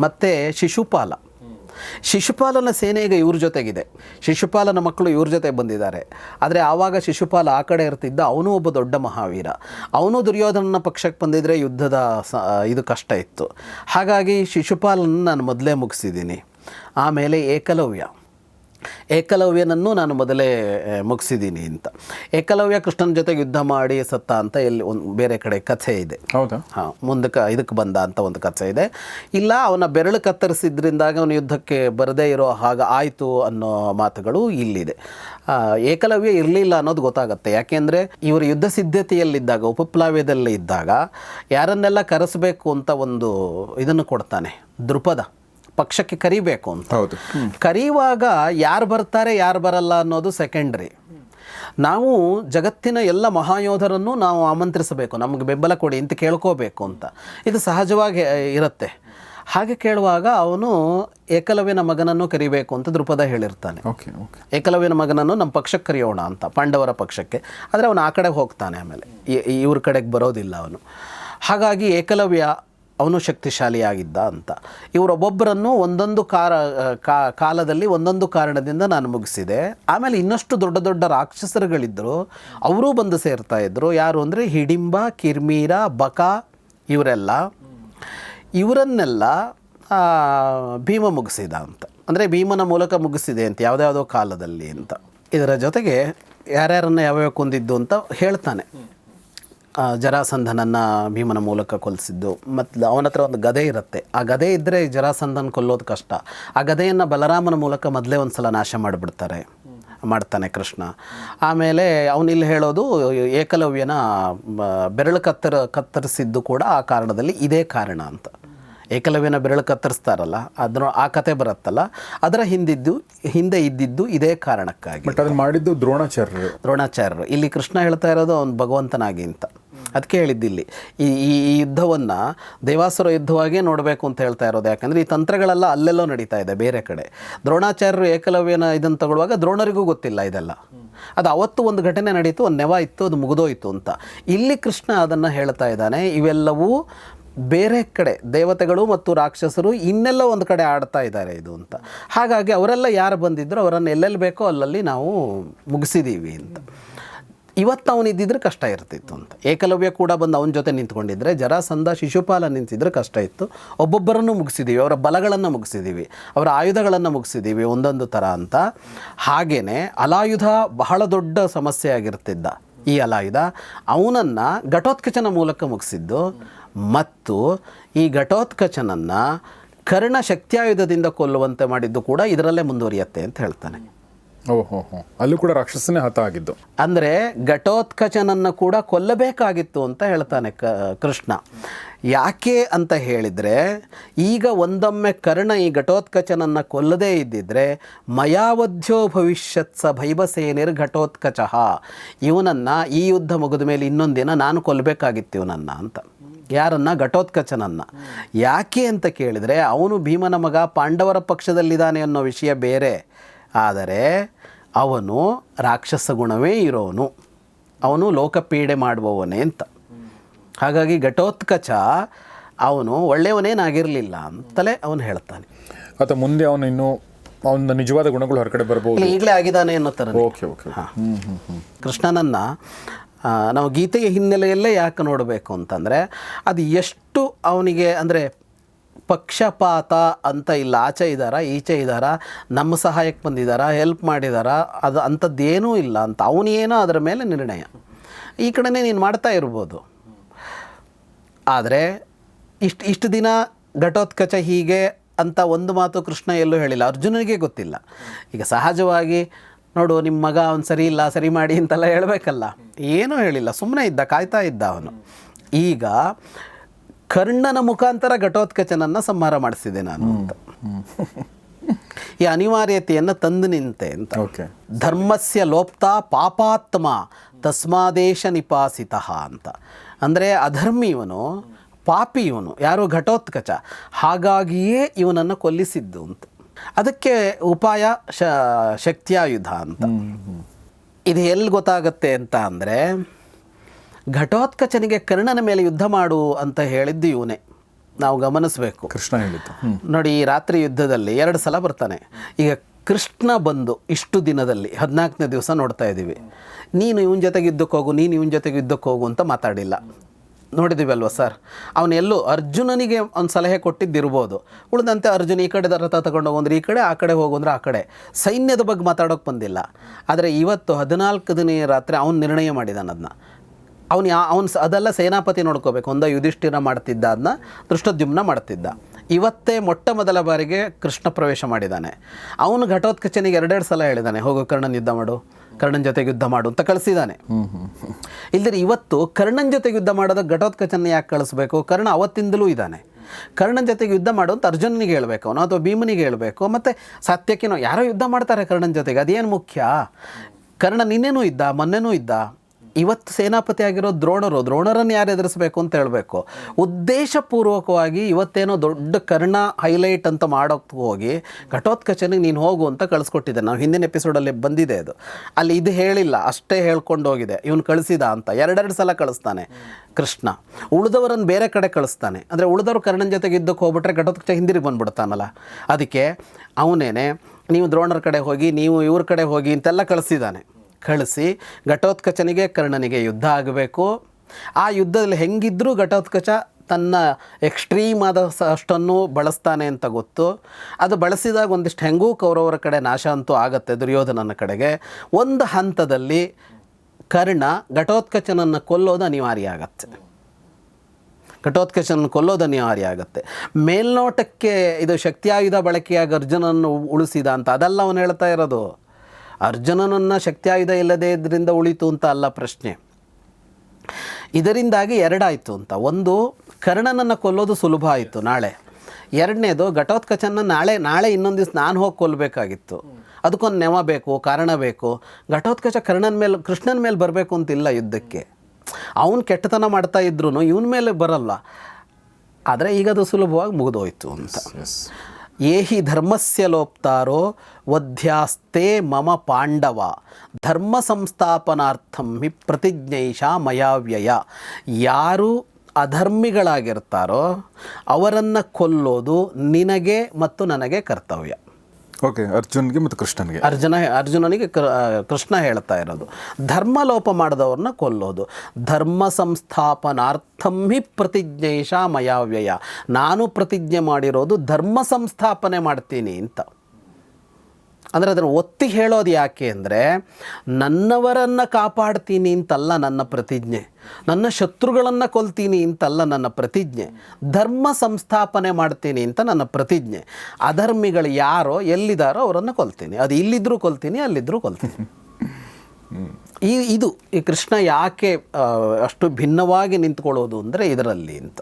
ಮತ್ತು ಶಿಶುಪಾಲ. ಶಿಶುಪಾಲನ ಸೇನೆ ಈಗ ಇವ್ರ ಜೊತೆಗಿದೆ. ಶಿಶುಪಾಲನ ಮಕ್ಕಳು ಇವ್ರ ಜೊತೆ ಬಂದಿದ್ದಾರೆ. ಆದರೆ ಆವಾಗ ಶಿಶುಪಾಲ ಆ ಕಡೆ ಇರ್ತಿದ್ದ ಅವನು ಒಬ್ಬ ದೊಡ್ಡ ಮಹಾವೀರ. ಅವನು ದುರ್ಯೋಧನನ ಪಕ್ಷಕ್ಕೆ ಬಂದಿದ್ದರೆ ಯುದ್ಧದ ಇದು ಕಷ್ಟ ಇತ್ತು. ಹಾಗಾಗಿ ಶಿಶುಪಾಲನ ನಾನು ಮೊದಲೇ ಮುಗಿಸಿದ್ದೀನಿ. ಆಮೇಲೆ ಏಕಲವ್ಯ. ಏಕಲವ್ಯನನ್ನು ನಾನು ಮೊದಲೇ ಮುಗಿಸಿದ್ದೀನಿ ಅಂತ. ಏಕಲವ್ಯ ಕೃಷ್ಣನ ಜೊತೆ ಯುದ್ಧ ಮಾಡಿ ಸತ್ತ ಅಂತ ಎಲ್ಲಿ ಒಂದು ಬೇರೆ ಕಡೆ ಕಥೆ ಇದೆ. ಹೌದಾ? ಹಾಂ ಮುಂದಕ್ಕೆ ಇದಕ್ಕೆ ಬಂದ ಅಂತ ಒಂದು ಕಥೆ ಇದೆ. ಇಲ್ಲ ಅವನ ಬೆರಳು ಕತ್ತರಿಸಿದ್ರಿಂದಾಗ ಅವನು ಯುದ್ಧಕ್ಕೆ ಬರದೇ ಇರೋ ಹಾಗೆ ಆಯಿತು ಅನ್ನೋ ಮಾತುಗಳು ಇಲ್ಲಿದೆ. ಏಕಲವ್ಯ ಇರಲಿಲ್ಲ ಅನ್ನೋದು ಗೊತ್ತಾಗುತ್ತೆ. ಯಾಕೆಂದರೆ ಇವರು ಯುದ್ಧ ಸಿದ್ಧತೆಯಲ್ಲಿದ್ದಾಗ ಉಪಪ್ಲಾವ್ಯದಲ್ಲಿ ಇದ್ದಾಗ ಯಾರನ್ನೆಲ್ಲ ಕರೆಸಬೇಕು ಅಂತ ಒಂದು ಇದನ್ನು ಕೊಡ್ತಾನೆ ದೃಪದ. ಪಕ್ಷಕ್ಕೆ ಕರಿಬೇಕು ಅಂತ. ಹೌದು. ಕರೆಯುವಾಗ ಯಾರು ಬರ್ತಾರೆ ಯಾರು ಬರಲ್ಲ ಅನ್ನೋದು ಸೆಕೆಂಡ್ರಿ ನಾವು ಜಗತ್ತಿನ ಎಲ್ಲ ಮಹಾಯೋಧರನ್ನು ನಾವು ಆಮಂತ್ರಿಸಬೇಕು. ನಮಗೆ ಬೆಂಬಲ ಕೊಡಿ ಅಂತ ಕೇಳ್ಕೋಬೇಕು ಅಂತ. ಇದು ಸಹಜವಾಗಿ ಇರುತ್ತೆ. ಹಾಗೆ ಕೇಳುವಾಗ ಅವನು ಏಕಲವ್ಯನ ಮಗನನ್ನು ಕರಿಬೇಕು ಅಂತ ದೃಪದ ಹೇಳಿರ್ತಾನೆ. ಏಕಲವ್ಯನ ಮಗನನ್ನು ನಮ್ಮ ಪಕ್ಷಕ್ಕೆ ಕರೆಯೋಣ ಅಂತ ಪಾಂಡವರ ಪಕ್ಷಕ್ಕೆ. ಆದರೆ ಅವನು ಆ ಕಡೆ ಹೋಗ್ತಾನೆ ಆಮೇಲೆ. ಇವ್ರ ಕಡೆಗೆ ಬರೋದಿಲ್ಲ ಅವನು. ಹಾಗಾಗಿ ಏಕಲವ್ಯ ಅವನು ಶಕ್ತಿಶಾಲಿಯಾಗಿದ್ದ ಅಂತ. ಇವರೊಬ್ಬೊಬ್ಬರನ್ನು ಒಂದೊಂದು ಕಾರ ಕಾಲದಲ್ಲಿ ಒಂದೊಂದು ಕಾರಣದಿಂದ ನಾನು ಮುಗಿಸಿದೆ. ಆಮೇಲೆ ಇನ್ನಷ್ಟು ದೊಡ್ಡ ದೊಡ್ಡ ರಾಕ್ಷಸರುಗಳಿದ್ದರು ಅವರೂ ಬಂದು ಸೇರ್ತಾ ಇದ್ದರು ಯಾರು ಅಂದರೆ ಹಿಡಿಂಬ, ಕಿರ್ಮೀರ, ಬಕ ಇವರೆಲ್ಲ. ಇವರನ್ನೆಲ್ಲ ಭೀಮ ಮುಗಿಸಿದ ಅಂತ. ಅಂದರೆ ಭೀಮನ ಮೂಲಕ ಮುಗಿಸಿದೆ ಅಂತ, ಯಾವುದ್ಯಾವುದೋ ಕಾಲದಲ್ಲಿ ಅಂತ. ಇದರ ಜೊತೆಗೆ ಯಾರ್ಯಾರನ್ನು ಯಾವ್ಯಾವ ಕೊಂದಿದ್ದು ಅಂತ ಹೇಳ್ತಾನೆ. ಜರಾಸಂಧನನ್ನು ಭೀಮನ ಮೂಲಕ ಕೊಲ್ಲಿಸಿದ್ದು ಮತ್ತು ಅವನ ಹತ್ರ ಒಂದು ಗದೆ ಇರುತ್ತೆ. ಆ ಗದೆ ಇದ್ದರೆ ಜರಾಸಂಧನ ಕೊಲ್ಲೋದು ಕಷ್ಟ. ಆ ಗದೆಯನ್ನು ಬಲರಾಮನ ಮೂಲಕ ಮೊದಲೇ ಒಂದು ಸಲ ನಾಶ ಮಾಡಿಬಿಡ್ತಾರೆ. ಮಾಡ್ತಾನೆ ಕೃಷ್ಣ. ಆಮೇಲೆ ಅವನಿಲ್ಲಿ ಹೇಳೋದು ಏಕಲವ್ಯನ ಬೆರಳು ಕತ್ತರ ಕತ್ತರಿಸಿದ್ದು ಕೂಡ ಆ ಕಾರಣದಲ್ಲಿ ಇದೇ ಕಾರಣ ಅಂತ. ಏಕಲವ್ಯನ ಬೆರಳು ಕತ್ತರಿಸ್ತಾರಲ್ಲ ಅದರ ಆ ಕತೆ ಬರುತ್ತಲ್ಲ ಅದರ ಹಿಂದಿದ್ದು ಹಿಂದೆ ಇದ್ದಿದ್ದು ಇದೇ ಕಾರಣಕ್ಕಾಗಿ. ಬಟ್ ಅದನ್ನ ಮಾಡಿದ್ದು ದ್ರೋಣಾಚಾರ್ಯರು. ದ್ರೋಣಾಚಾರ್ಯರು. ಇಲ್ಲಿ ಕೃಷ್ಣ ಹೇಳ್ತಾ ಇರೋದು ಅವನು ಭಗವಂತನಾಗಿ ಅಂತ. ಅದಕ್ಕೆ ಹೇಳಿದ್ದಿಲ್ಲಿ ಈ ಈ ಯುದ್ಧವನ್ನು ದೇವಾಸುರ ಯುದ್ಧವಾಗೇ ನೋಡಬೇಕು ಅಂತ ಹೇಳ್ತಾ ಇರೋದು. ಯಾಕಂದರೆ ಈ ತಂತ್ರಗಳೆಲ್ಲ ಅಲ್ಲೆಲ್ಲೋ ನಡೀತಾ ಇದೆ ಬೇರೆ ಕಡೆ. ದ್ರೋಣಾಚಾರ್ಯರು ಏಕಲವ್ಯನ ಇದನ್ನು ತಗೊಳ್ಳುವಾಗ ದ್ರೋಣರಿಗೂ ಗೊತ್ತಿಲ್ಲ ಇದೆಲ್ಲ. ಅದು ಅವತ್ತು ಒಂದು ಘಟನೆ ನಡೀತು, ಒಂದು ನೆವ ಇತ್ತು, ಅದು ಮುಗಿದೋಯ್ತು ಅಂತ. ಇಲ್ಲಿ ಕೃಷ್ಣ ಅದನ್ನು ಹೇಳ್ತಾ ಇದ್ದಾನೆ, ಇವೆಲ್ಲವೂ ಬೇರೆ ಕಡೆ ದೇವತೆಗಳು ಮತ್ತು ರಾಕ್ಷಸರು ಇನ್ನೆಲ್ಲ ಒಂದು ಕಡೆ ಆಡ್ತಾ ಇದ್ದಾರೆ ಇದು ಅಂತ. ಹಾಗಾಗಿ ಅವರೆಲ್ಲ ಯಾರು ಬಂದಿದ್ರು ಅವರನ್ನು ಎಲ್ಲೆಲ್ಲಿ ಬೇಕೋ ಅಲ್ಲಲ್ಲಿ ನಾವು ಮುಗಿಸಿದ್ದೀವಿ ಅಂತ. ಇವತ್ತು ಅವನು ಇದ್ದಿದ್ರೆ ಕಷ್ಟ ಇರ್ತಿತ್ತು ಅಂತ. ಏಕಲವ್ಯ ಕೂಡ ಬಂದು ಅವನ ಜೊತೆ ನಿಂತ್ಕೊಂಡಿದ್ರೆ ಜರಾಸಂಧ ಶಿಶುಪಾಲ ನಿಂತಿದ್ರೆ ಕಷ್ಟ ಇತ್ತು. ಒಬ್ಬೊಬ್ಬರನ್ನು ಮುಗಿಸಿದ್ದೀವಿ ಅವರ ಬಲಗಳನ್ನು ಮುಗಿಸಿದ್ದೀವಿ ಅವರ ಆಯುಧಗಳನ್ನು ಮುಗಿಸಿದ್ದೀವಿ ಒಂದೊಂದು ಥರ ಅಂತ. ಹಾಗೆಯೇ ಅಲಾಯುಧ ಬಹಳ ದೊಡ್ಡ ಸಮಸ್ಯೆ ಆಗಿರ್ತಿದ್ದ ಈ ಅಲಾಯುಧ. ಅವನನ್ನು ಘಟೋತ್ಕಚನ ಮೂಲಕ ಮುಗಿಸಿದ್ದು ಮತ್ತು ಈ ಘಟೋತ್ಕಚನನ್ನು ಕರ್ಣ ಶಕ್ತಿಯಾಯುಧದಿಂದ ಕೊಲ್ಲುವಂತೆ ಮಾಡಿದ್ದು ಕೂಡ ಇದರಲ್ಲೇ ಮುಂದುವರಿಯುತ್ತೆ ಅಂತ ಹೇಳ್ತಾನೆ. ಅಲ್ಲೂ ಕೂಡ ರಾಕ್ಷಸನೇ ಹತ ಆಗಿದ್ದು. ಅಂದರೆ ಘಟೋತ್ಕಚನನ್ನು ಕೂಡ ಕೊಲ್ಲಬೇಕಾಗಿತ್ತು ಅಂತ ಹೇಳ್ತಾನೆ ಕೃಷ್ಣ. ಯಾಕೆ ಅಂತ ಹೇಳಿದರೆ, ಈಗ ಒಂದೊಮ್ಮೆ ಕರ್ಣ ಈ ಘಟೋತ್ಕಚನನ್ನು ಕೊಲ್ಲದೇ ಇದ್ದಿದ್ರೆ, ಮಯಾವಧ್ಯೋ ಭವಿಷ್ಯತ್ ಸ ಭೈಭಸೇನಿರ್ ಘಟೋತ್ಕಚ. ಇವನನ್ನು ಈ ಯುದ್ಧ ಮುಗಿದ ಮೇಲೆ ಇನ್ನೊಂದಿನ ನಾನು ಕೊಲ್ಲಬೇಕಾಗಿತ್ತು ಇವನನ್ನು ಅಂತ. ಯಾರನ್ನ? ಘಟೋತ್ಕಚನನ್ನು. ಯಾಕೆ ಅಂತ ಕೇಳಿದರೆ, ಅವನು ಭೀಮನ ಮಗ ಪಾಂಡವರ ಪಕ್ಷದಲ್ಲಿದ್ದಾನೆ ಅನ್ನೋ ವಿಷಯ ಬೇರೆ. ಆದರೆ ಅವನು ರಾಕ್ಷಸ ಗುಣವೇ ಇರೋನು. ಅವನು ಲೋಕಪೀಡೆ ಮಾಡುವವನೇ ಅಂತ. ಹಾಗಾಗಿ ಘಟೋತ್ಕಚ ಅವನು ಒಳ್ಳೆಯವನೇನಾಗಿರಲಿಲ್ಲ ಅಂತಲೇ ಅವನು ಹೇಳ್ತಾನೆ. ಅಥವಾ ಮುಂದೆ ಅವನು ಇನ್ನು ಅವನ ನಿಜವಾದ ಗುಣಗಳು ಹೊರಗಡೆ ಬರಬಹುದು. ಈಗಲೇ ಆಗಿದ್ದಾನೆ ಅನ್ನೋ ಥರ ಓಕೆ ಓಕೆ ಕೃಷ್ಣನನ್ನು ನಾವು ಗೀತೆಯ ಹಿನ್ನೆಲೆಯಲ್ಲೇ ಯಾಕೆ ನೋಡಬೇಕು ಅಂತಂದರೆ ಅದು ಎಷ್ಟು ಅವನಿಗೆ ಅಂದರೆ ಪಕ್ಷಪಾತ ಅಂತ ಇಲ್ಲ, ಆಚೆ ಇದ್ದಾರಾ ಈಚೆ ಇದ್ದಾರಾ ನಮ್ಮ ಸಹಾಯಕ್ಕೆ ಬಂದಿದ್ದಾರಾ ಹೆಲ್ಪ್ ಮಾಡಿದಾರಾ, ಅದು ಅಂಥದ್ದೇನೂ ಇಲ್ಲ ಅಂತ. ಅವನೇನೋ ಅದರ ಮೇಲೆ ನಿರ್ಣಯ. ಈ ಕಡೆನೇ ನೀನು ಮಾಡ್ತಾ ಇರ್ಬೋದು. ಆದರೆ ಇಷ್ಟು ಇಷ್ಟು ದಿನ ಘಟೋತ್ಕಚ ಹೀಗೆ ಅಂತ ಒಂದು ಮಾತು ಕೃಷ್ಣ ಎಲ್ಲೂ ಹೇಳಿಲ್ಲ. ಅರ್ಜುನನಿಗೆ ಗೊತ್ತಿಲ್ಲ. ಈಗ ಸಹಜವಾಗಿ ನೋಡು ನಿಮ್ಮ ಮಗ ಅವನು ಸರಿ ಇಲ್ಲ, ಸರಿ ಮಾಡಿ ಅಂತೆಲ್ಲ ಹೇಳಬೇಕಲ್ಲ. ಏನೂ ಹೇಳಿಲ್ಲ. ಸುಮ್ಮನೆ ಇದ್ದ, ಕಾಯ್ತಾ ಇದ್ದ ಅವನು. ಈಗ ಕರ್ಣನ ಮುಖಾಂತರ ಘಟೋತ್ಕಚನನ್ನು ಸಂಹಾರ ಮಾಡಿಸಿದೆ ನಾನು ಅಂತ. ಈ ಅನಿವಾರ್ಯತೆಯನ್ನು ತಂದು ನಿಂತೆ ಅಂತ. ಧರ್ಮಸ್ಯ ಲೋಪ್ತ ಪಾಪಾತ್ಮ ತಸ್ಮಾದೇಶ ನಿಪಾಸಿತ ಅಂತ. ಅಂದರೆ ಅಧರ್ಮಿ ಇವನು ಪಾಪಿ ಇವನು ಯಾರು ಘಟೋತ್ಕಚ ಹಾಗಾಗಿಯೇ ಇವನನ್ನು ಕೊಲ್ಲಿಸಿದ್ದು ಅಂತ. ಅದಕ್ಕೆ ಉಪಾಯ ಶ ಶಕ್ತಿಯಾಯುಧ ಅಂತ. ಇದು ಎಲ್ಲಿ ಗೊತ್ತಾಗತ್ತೆ ಅಂತ ಅಂದರೆ ಘಟೋತ್ಕಚನಿಗೆ ಕರ್ಣನ ಮೇಲೆ ಯುದ್ಧ ಮಾಡು ಅಂತ ಹೇಳಿದ್ದು ಇವನೇ. ನಾವು ಗಮನಿಸಬೇಕು. ಕೃಷ್ಣ ಹೇಳಿದ್ದು. ನೋಡಿ ಈ ರಾತ್ರಿ ಯುದ್ಧದಲ್ಲಿ ಎರಡು ಸಲ ಬರ್ತಾನೆ. ಈಗ ಕೃಷ್ಣ ಬಂದು ಇಷ್ಟು ದಿನದಲ್ಲಿ ಹದಿನಾಲ್ಕನೇ ದಿವಸ ನೋಡ್ತಾ ಇದ್ದೀವಿ. ನೀನು ಇವನ ಜೊತೆಗೆ ಯುದ್ಧಕ್ಕೆ ಹೋಗು ನೀನು ಇವನ ಜೊತೆಗೆ ಯುದ್ಧಕ್ಕೆ ಹೋಗು ಅಂತ ಮಾತಾಡಿಲ್ಲ. ಅಲ್ವಾ ಸರ್? ಅವನೆಲ್ಲೂ ಅರ್ಜುನನಿಗೆ ಒಂದು ಸಲಹೆ ಕೊಟ್ಟಿದ್ದಿರ್ಬೋದು. ಉಳಿದಂತೆ ಅರ್ಜುನ ಈ ಕಡೆ ರಥ ತಗೊಂಡು ಹೋಗಂದ್ರೆ ಈ ಕಡೆ ಆ ಕಡೆ ಹೋಗಂದ್ರೆ ಆ ಕಡೆ. ಸೈನ್ಯದ ಬಗ್ಗೆ ಮಾತಾಡೋಕೆ ಬಂದಿಲ್ಲ. ಆದರೆ ಇವತ್ತು ಹದಿನಾಲ್ಕು ದಿನ ರಾತ್ರಿ ಅವನು ನಿರ್ಣಯ ಮಾಡಿದಾನ ಅದನ್ನ ಅವನು ಯಾ ಅವನು ಅದೆಲ್ಲ ಸೇನಾಪತಿ ನೋಡ್ಕೋಬೇಕು. ಒಂದ ಯುಧಿಷ್ಠಿರ ಮಾಡ್ತಿದ್ದ ಅದನ್ನ ದೃಷ್ಟದ್ಯುಮ್ನ ಮಾಡ್ತಿದ್ದ. ಇವತ್ತೇ ಮೊಟ್ಟ ಮೊದಲ ಬಾರಿಗೆ ಕೃಷ್ಣ ಪ್ರವೇಶ ಮಾಡಿದ್ದಾನೆ ಅವನು ಘಟೋತ್ಕಚನಿಗೆ ಎರಡೆರಡು ಸಲ ಹೇಳಿದ್ದಾನೆ ಹೋಗು ಕರ್ಣನ ಯುದ್ಧ ಮಾಡು ಕರ್ಣನ ಜೊತೆಗೆ ಯುದ್ಧ ಮಾಡು ಅಂತ ಕಳಿಸಿದ್ದಾನೆ ಇಲ್ಲದ್ರೆ ಇವತ್ತು ಕರ್ಣನ ಜೊತೆಗೆ ಯುದ್ಧ ಮಾಡೋದ ಘಟೋತ್ಕಚನ ಯಾಕೆ ಕಳಿಸ್ಬೇಕು? ಕರ್ಣ ಅವತ್ತಿಂದಲೂ ಇದ್ದಾನೆ ಕರ್ಣನ ಜೊತೆಗೆ ಯುದ್ಧ ಮಾಡು ಅಂತ ಅರ್ಜುನನಿಗೆ ಹೇಳಬೇಕು ಅವನು ಅಥವಾ ಭೀಮನಿಗೆ ಹೇಳಬೇಕು ಮತ್ತು ಸತ್ಯಕ್ಕೆ ಯಾರೋ ಯುದ್ಧ ಮಾಡ್ತಾರೆ ಕರ್ಣನ ಜೊತೆಗೆ ಅದೇನು ಮುಖ್ಯ? ಕರ್ಣ ನಿನ್ನೇನೂ ಇದ್ದ ಮೊನ್ನೆನೂ ಇದ್ದ ಇವತ್ತು ಸೇನಾಪತಿ ಆಗಿರೋ ದ್ರೋಣರು, ದ್ರೋಣರನ್ನು ಯಾರು ಎದುರಿಸಬೇಕು ಅಂತ ಹೇಳಬೇಕು. ಉದ್ದೇಶಪೂರ್ವಕವಾಗಿ ಇವತ್ತೇನೋ ದೊಡ್ಡ ಕರ್ಣ ಹೈಲೈಟ್ ಅಂತ ಮಾಡೋಕ್ಕೆ ಹೋಗಿ ಘಟೋತ್ಕಚನಿಗೆ ನೀನು ಹೋಗು ಅಂತ ಕಳಿಸ್ಕೊಟ್ಟಿದ್ದೆ. ನಾವು ಹಿಂದಿನ ಎಪಿಸೋಡಲ್ಲಿ ಬಂದಿದೆ ಅದು ಅಲ್ಲಿ ಇದು ಹೇಳಿಲ್ಲ, ಅಷ್ಟೇ ಹೇಳ್ಕೊಂಡು ಹೋಗಿದೆ. ಇವನು ಕಳಿಸಿದ ಅಂತ. ಎರಡೆರಡು ಸಲ ಕಳಿಸ್ತಾನೆ ಕೃಷ್ಣ. ಉಳಿದವರನ್ನು ಬೇರೆ ಕಡೆ ಕಳಿಸ್ತಾನೆ. ಅಂದರೆ ಉಳಿದವರು ಕರ್ಣನ ಜೊತೆಗೆ ಇದ್ದಕ್ಕೆ ಹೋಗ್ಬಿಟ್ರೆ ಘಟೋತ್ಕಚ ಹಿಂದಿರಿಗೆ ಬಂದ್ಬಿಡ್ತಾನಲ್ಲ. ಅದಕ್ಕೆ ಅವನೇನೆ, ನೀವು ದ್ರೋಣರ ಕಡೆ ಹೋಗಿ, ನೀವು ಇವ್ರ ಕಡೆ ಹೋಗಿ ಅಂತೆಲ್ಲ ಕಳಿಸಿದ್ದಾನೆ ಕಳಿಸಿ ಘಟೋತ್ಕಚನಿಗೆ ಕರ್ಣನಿಗೆ ಯುದ್ಧ ಆಗಬೇಕು. ಆ ಯುದ್ಧದಲ್ಲಿ ಹೆಂಗಿದ್ರೂ ಘಟೋತ್ಕಚ ತನ್ನ ಎಕ್ಸ್ಟ್ರೀಮ್ ಆದ ಅಷ್ಟನ್ನು ಬಳಸ್ತಾನೆ ಅಂತ ಗೊತ್ತು. ಅದು ಬಳಸಿದಾಗ ಒಂದಿಷ್ಟು ಹೆಂಗೂ ಕೌರವರ ಕಡೆ ನಾಶ ಅಂತೂ ಆಗತ್ತೆ ದುರ್ಯೋಧನನ ಕಡೆಗೆ. ಒಂದು ಹಂತದಲ್ಲಿ ಕರ್ಣ ಘಟೋತ್ಕಚನನ್ನು ಕೊಲ್ಲೋದು ಅನಿವಾರ್ಯ ಆಗತ್ತೆ. ಘಟೋತ್ಕಚನ ಕೊಲ್ಲೋದು ಅನಿವಾರ್ಯ ಆಗುತ್ತೆ. ಮೇಲ್ನೋಟಕ್ಕೆ ಇದು ಶಕ್ತಿಯಾಯುಧ ಬಳಕೆಯಾಗಿ ಅರ್ಜುನನ್ನು ಉಳಿಸಿದ ಅಂತ ಅದೆಲ್ಲ ಅವನು ಹೇಳ್ತಾ ಇರೋದು. ಅರ್ಜುನನನ್ನು ಶಕ್ತಿಯಾಯುಧ ಇಲ್ಲದೇ ಇದರಿಂದ ಉಳಿತು ಅಂತ ಅಲ್ಲ ಪ್ರಶ್ನೆ. ಇದರಿಂದಾಗಿ ಎರಡಾಯಿತು ಅಂತ. ಒಂದು, ಕರ್ಣನನ್ನು ಕೊಲ್ಲೋದು ಸುಲಭ ಆಯಿತು ನಾಳೆ. ಎರಡನೇದು ಘಟೋತ್ಕಚನ ನಾಳೆ ನಾಳೆ ಇನ್ನೊಂದು ದಿವಸ ನಾನು ಹೋಗಿ ಕೊಲ್ಲಬೇಕಾಗಿತ್ತು ಅದಕ್ಕೊಂದು ನೆವ ಬೇಕು, ಕಾರಣ ಬೇಕು. ಘಟೋತ್ಕಚ ಕರ್ಣನ ಮೇಲೆ, ಕೃಷ್ಣನ ಮೇಲೆ ಬರಬೇಕು ಅಂತಿಲ್ಲ ಯುದ್ಧಕ್ಕೆ. ಅವನು ಕೆಟ್ಟತನ ಮಾಡ್ತಾ ಇದ್ರು ಇವನ ಮೇಲೆ ಬರಲ್ಲ. ಆದರೆ ಈಗ ಅದು ಸುಲಭವಾಗಿ ಮುಗಿದೋಯ್ತು ಅಂತ. ಏಹಿ ಧರ್ಮಸ್ಯ ಲೋಪ್ತಾರೋ ವಧ್ಯಾಸ್ತೆ ಮಮ ಪಾಂಡವ. ಧರ್ಮ ಸಂಸ್ಥಾಪನಾರ್ಥಂ ಹಿ ಪ್ರತಿಜ್ಞೈಷ ಮಯಾವ್ಯಯ ಯಾರು ಅಧರ್ಮಿಗಳಾಗಿರ್ತಾರೋ ಅವರನ್ನು ಕೊಲ್ಲೋದು ನಿನಗೆ ಮತ್ತು ನನಗೆ ಕರ್ತವ್ಯ. ಓಕೆ, ಅರ್ಜುನ್ಗೆ ಮತ್ತು ಕೃಷ್ಣನಿಗೆ. ಅರ್ಜುನ ಅರ್ಜುನನಿಗೆ ಕೃಷ್ಣ ಹೇಳ್ತಾ ಇರೋದು. ಧರ್ಮ ಲೋಪ ಮಾಡಿದವ್ರನ್ನ ಕೊಲ್ಲೋದು. ಧರ್ಮ ಸಂಸ್ಥಾಪನಾರ್ಥಂ ಹಿ ಪ್ರತಿಜ್ಞೇಶ ಮಯಾವ್ಯಯ. ನಾನು ಪ್ರತಿಜ್ಞೆ ಮಾಡಿರೋದು ಧರ್ಮ ಸಂಸ್ಥಾಪನೆ ಮಾಡ್ತೀನಿ ಅಂತ. ಅಂದರೆ ಅದನ್ನು ಒತ್ತಿ ಹೇಳೋದು ಯಾಕೆ ಅಂದರೆ ನನ್ನವರನ್ನು ಕಾಪಾಡ್ತೀನಿ ಅಂತಲ್ಲ ನನ್ನ ಪ್ರತಿಜ್ಞೆ, ನನ್ನ ಶತ್ರುಗಳನ್ನು ಕೊಲ್ತೀನಿ ಅಂತಲ್ಲ ನನ್ನ ಪ್ರತಿಜ್ಞೆ, ಧರ್ಮ ಸಂಸ್ಥಾಪನೆ ಮಾಡ್ತೀನಿ ಅಂತ ನನ್ನ ಪ್ರತಿಜ್ಞೆ. ಅಧರ್ಮಿಗಳು ಯಾರೋ ಎಲ್ಲಿದ್ದಾರೋ ಅವರನ್ನು ಕೊಲ್ತೀನಿ, ಅದು ಇಲ್ಲಿದ್ದರೂ ಕೊಲ್ತೀನಿ ಅಲ್ಲಿದ್ದರೂ ಕೊಲ್ತೀನಿ. ಈ ಇದು ಈ ಕೃಷ್ಣ ಯಾಕೆ ಅಷ್ಟು ಭಿನ್ನವಾಗಿ ನಿಂತ್ಕೊಳ್ಳೋದು ಅಂದರೆ ಇದರಲ್ಲಿ ಅಂತ.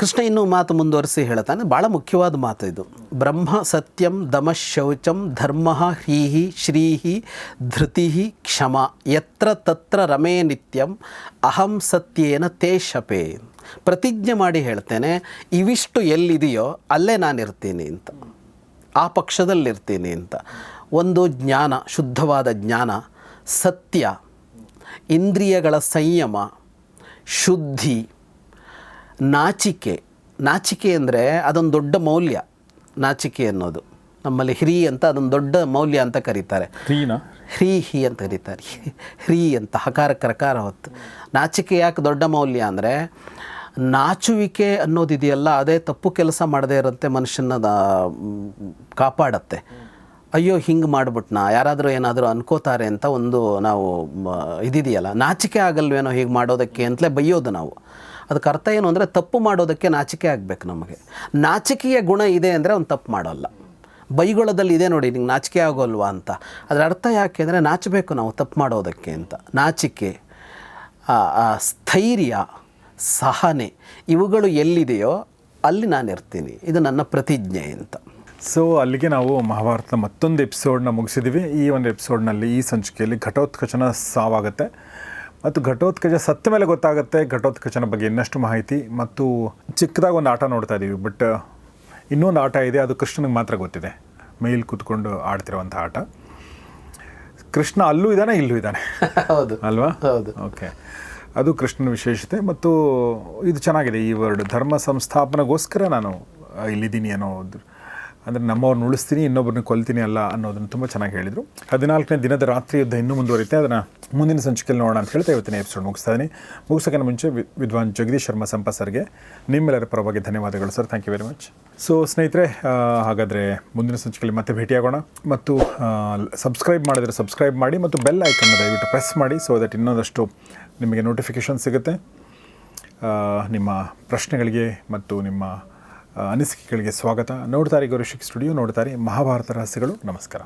ಕೃಷ್ಣ ಇನ್ನೂ ಮಾತು ಮುಂದುವರಿಸಿ ಹೇಳ್ತಾನೆ ಭಾಳ ಮುಖ್ಯವಾದ ಮಾತು ಇದು. ಬ್ರಹ್ಮ ಸತ್ಯಂ ದಮ ಶೌಚಂ ಧರ್ಮ ಹ್ರೀಹಿ ಶ್ರೀಹಿ ಧೃತಿ ಕ್ಷಮ, ಯತ್ರ ತತ್ರ ರಮೇ ನಿತ್ಯಂ ಅಹಂ ಸತ್ಯೇನ ತೇ ಶಪೇ. ಪ್ರತಿಜ್ಞೆ ಮಾಡಿ ಹೇಳ್ತೇನೆ, ಇವಿಷ್ಟು ಎಲ್ಲಿದೆಯೋ ಅಲ್ಲೇ ನಾನಿರ್ತೀನಿ ಅಂತ. ಆ ಪಕ್ಷದಲ್ಲಿರ್ತೀನಿ ಅಂತ. ಒಂದು ಜ್ಞಾನ, ಶುದ್ಧವಾದ ಜ್ಞಾನ ಸತ್ಯ ಇಂದ್ರಿಯಗಳ ಸಂಯಮ ಶುದ್ಧಿ ನಾಚಿಕೆ. ನಾಚಿಕೆ ಅಂದರೆ ಅದೊಂದು ದೊಡ್ಡ ಮೌಲ್ಯ. ನಾಚಿಕೆ ಅನ್ನೋದು. ನಮ್ಮಲ್ಲಿ ಹ್ರೀ ಅಂತ ಅದೊಂದು ದೊಡ್ಡ ಮೌಲ್ಯ ಅಂತ ಕರೀತಾರೆ. ಹ್ರೀನ? ಹ್ರೀ ಹಿ ಅಂತ ಕರೀತಾರೆ. ಹ್ರೀ ಅಂತ ಹಕಾರ ಕರಕಾರ ಹೊತ್ತು. ನಾಚಿಕೆ ಯಾಕೆ ದೊಡ್ಡ ಮೌಲ್ಯ ಅಂದರೆ ನಾಚುವಿಕೆ ಅನ್ನೋದಿದೆಯಲ್ಲ ಅದೇ ತಪ್ಪು ಕೆಲಸ ಮಾಡದೇ ಇರುತ್ತೆ ಮನುಷ್ಯನ ಕಾಪಾಡತ್ತೆ. ಅಯ್ಯೋ, ಹಿಂಗೆ ಮಾಡ್ಬಿಟ್ನಾ? ಯಾರಾದರೂ ಏನಾದರೂ ಅನ್ಕೋತಾರೆ ಅಂತ ಒಂದು ನಾವು ಇದಿದೆಯಲ್ಲ. ನಾಚಿಕೆ ಆಗಲ್ವೇನೋ ಹೀಗೆ ಮಾಡೋದಕ್ಕೆ ಅಂತಲೇ ಬೈಯೋದು ನಾವು. ಅದಕ್ಕೆ ಅರ್ಥ ಏನು ಅಂದರೆ ತಪ್ಪು ಮಾಡೋದಕ್ಕೆ ನಾಚಿಕೆ ಆಗಬೇಕು ನಮಗೆ. ನಾಚಿಕೆಯ ಗುಣ ಇದೆ ಅಂದರೆ ಅವ್ನು ತಪ್ಪು ಮಾಡೋಲ್ಲ. ಬೈಗೊಳದಲ್ಲಿ ಇದೆ ನೋಡಿ, ನಿಂಗೆ ನಾಚಿಕೆ ಆಗೋಲ್ವಾ ಅಂತ. ಅದರ ಅರ್ಥ ಯಾಕೆ ಅಂದರೆ ನಾಚಬೇಕು ನಾವು ತಪ್ಪು ಮಾಡೋದಕ್ಕೆ ಅಂತ. ನಾಚಿಕೆ ಸ್ಥೈರ್ಯ, ಸಹನೆ ಇವುಗಳು ಎಲ್ಲಿದೆಯೋ ಅಲ್ಲಿ ನಾನು ಇರ್ತೀನಿ ಇದು ನನ್ನ ಪ್ರತಿಜ್ಞೆ ಅಂತ. ಸೊ ಅಲ್ಲಿಗೆ ನಾವು ಮಹಾಭಾರತದ ಮತ್ತೊಂದು ಎಪಿಸೋಡ್ನ ಮುಗಿಸಿದ್ದೀವಿ ಈ ಒಂದು ಎಪಿಸೋಡ್ನಲ್ಲಿ ಈ ಸಂಚಿಕೆಯಲ್ಲಿ ಘಟೋತ್ಕಚನ ಸಾವಾಗುತ್ತೆ. ಮತ್ತು ಘಟೋತ್ಕಚ ಸತ್ತ ಮೇಲೆ ಗೊತ್ತಾಗುತ್ತೆ. ಘಟೋತ್ಕಚನ ಬಗ್ಗೆ ಇನ್ನಷ್ಟು ಮಾಹಿತಿ ಮತ್ತು ಚಿಕ್ಕದಾಗಿ ಒಂದು ಆಟ ನೋಡ್ತಾ ಇದ್ದೀವಿ ಬಟ್ ಇನ್ನೊಂದು ಆಟ ಇದೆ. ಅದು ಕೃಷ್ಣನಿಗೆ ಮಾತ್ರ ಗೊತ್ತಿದೆ. ಮೇಲ್ ಕೂತ್ಕೊಂಡು ಆಡ್ತಿರುವಂಥ ಆಟ. ಕೃಷ್ಣ ಅಲ್ಲೂ ಇದ್ದಾನೆ ಇಲ್ಲೂ ಇದ್ದಾನೆ. ಹೌದು. ಅಲ್ವಾ? ಹೌದು. ಓಕೆ ಅದು ಕೃಷ್ಣನ ವಿಶೇಷತೆ ಮತ್ತು ಇದು ಚೆನ್ನಾಗಿದೆ. ಈ ವರ್ಡ್ ಧರ್ಮ ಸಂಸ್ಥಾಪನೆಗೋಸ್ಕರ ನಾನು ಇಲ್ಲಿದ್ದೀನಿ ಅನ್ನೋದು ಅಂದರೆ ನಮ್ಮವ್ರನ್ನ ಉಳಿಸ್ತೀನಿ ಇನ್ನೊಬ್ಬರನ್ನ ಕೊಲ್ತೀನಿ ಅಲ್ಲ ಅನ್ನೋದನ್ನು ತುಂಬ ಚೆನ್ನಾಗಿ ಹೇಳಿದರು. ಹದಿನಾಲ್ಕನೇ ದಿನದ ರಾತ್ರಿ ಯುದ್ಧ ಇನ್ನೂ ಮುಂದುವರಿತೆ ಅದನ್ನು ಮುಂದಿನ ಸಂಚಿಕೆಯಲ್ಲಿ ನೋಡೋಣ ಅಂತ ಹೇಳ್ತಾ ಇವತ್ತಿನ ಎಪಿಸೋಡ್ ಮುಗಿಸ್ತಾ ಇದ್ದೀನಿ ಮುಗಿಸೋಕ್ಕಿಂತ ಮುಂಚೆ ವಿದ್ವಾನ್ ಜಗದೀಶ್ ಶರ್ಮಾ ಸಂಪ ಸರ್ಗೆ ನಿಮ್ಮೆಲ್ಲರ ಪರವಾಗಿ ಧನ್ಯವಾದಗಳು sir. Thank you very much so ಸ್ನೇಹಿತರೆ ಹಾಗಾದರೆ ಮುಂದಿನ ಸಂಚಿಕೆಯಲ್ಲಿ ಮತ್ತೆ ಭೇಟಿಯಾಗೋಣ. ಮತ್ತು ಸಬ್ಸ್ಕ್ರೈಬ್ ಮಾಡಿದರೆ ಸಬ್ಸ್ಕ್ರೈಬ್ ಮಾಡಿ ಮತ್ತು ಬೆಲ್ ಐಕನ್ನ ದಯವಿಟ್ಟು ಪ್ರೆಸ್ ಮಾಡಿ ಸೊ ದಟ್ ಇನ್ನೊಂದಷ್ಟು ನಿಮಗೆ ನೋಟಿಫಿಕೇಷನ್ ಸಿಗುತ್ತೆ. ನಿಮ್ಮ ಪ್ರಶ್ನೆಗಳಿಗೆ ಮತ್ತು ನಿಮ್ಮ ಅನಿಸಿಕೆಗಳಿಗೆ ಸ್ವಾಗತ. ನೋಡ್ತಾರೆ ಗೌರಿಶಿಕ್ ಸ್ಟುಡಿಯೋ ನೋಡ್ತಾರೆ ಮಹಾಭಾರತ ರಹಸ್ಯಗಳು. ನಮಸ್ಕಾರ.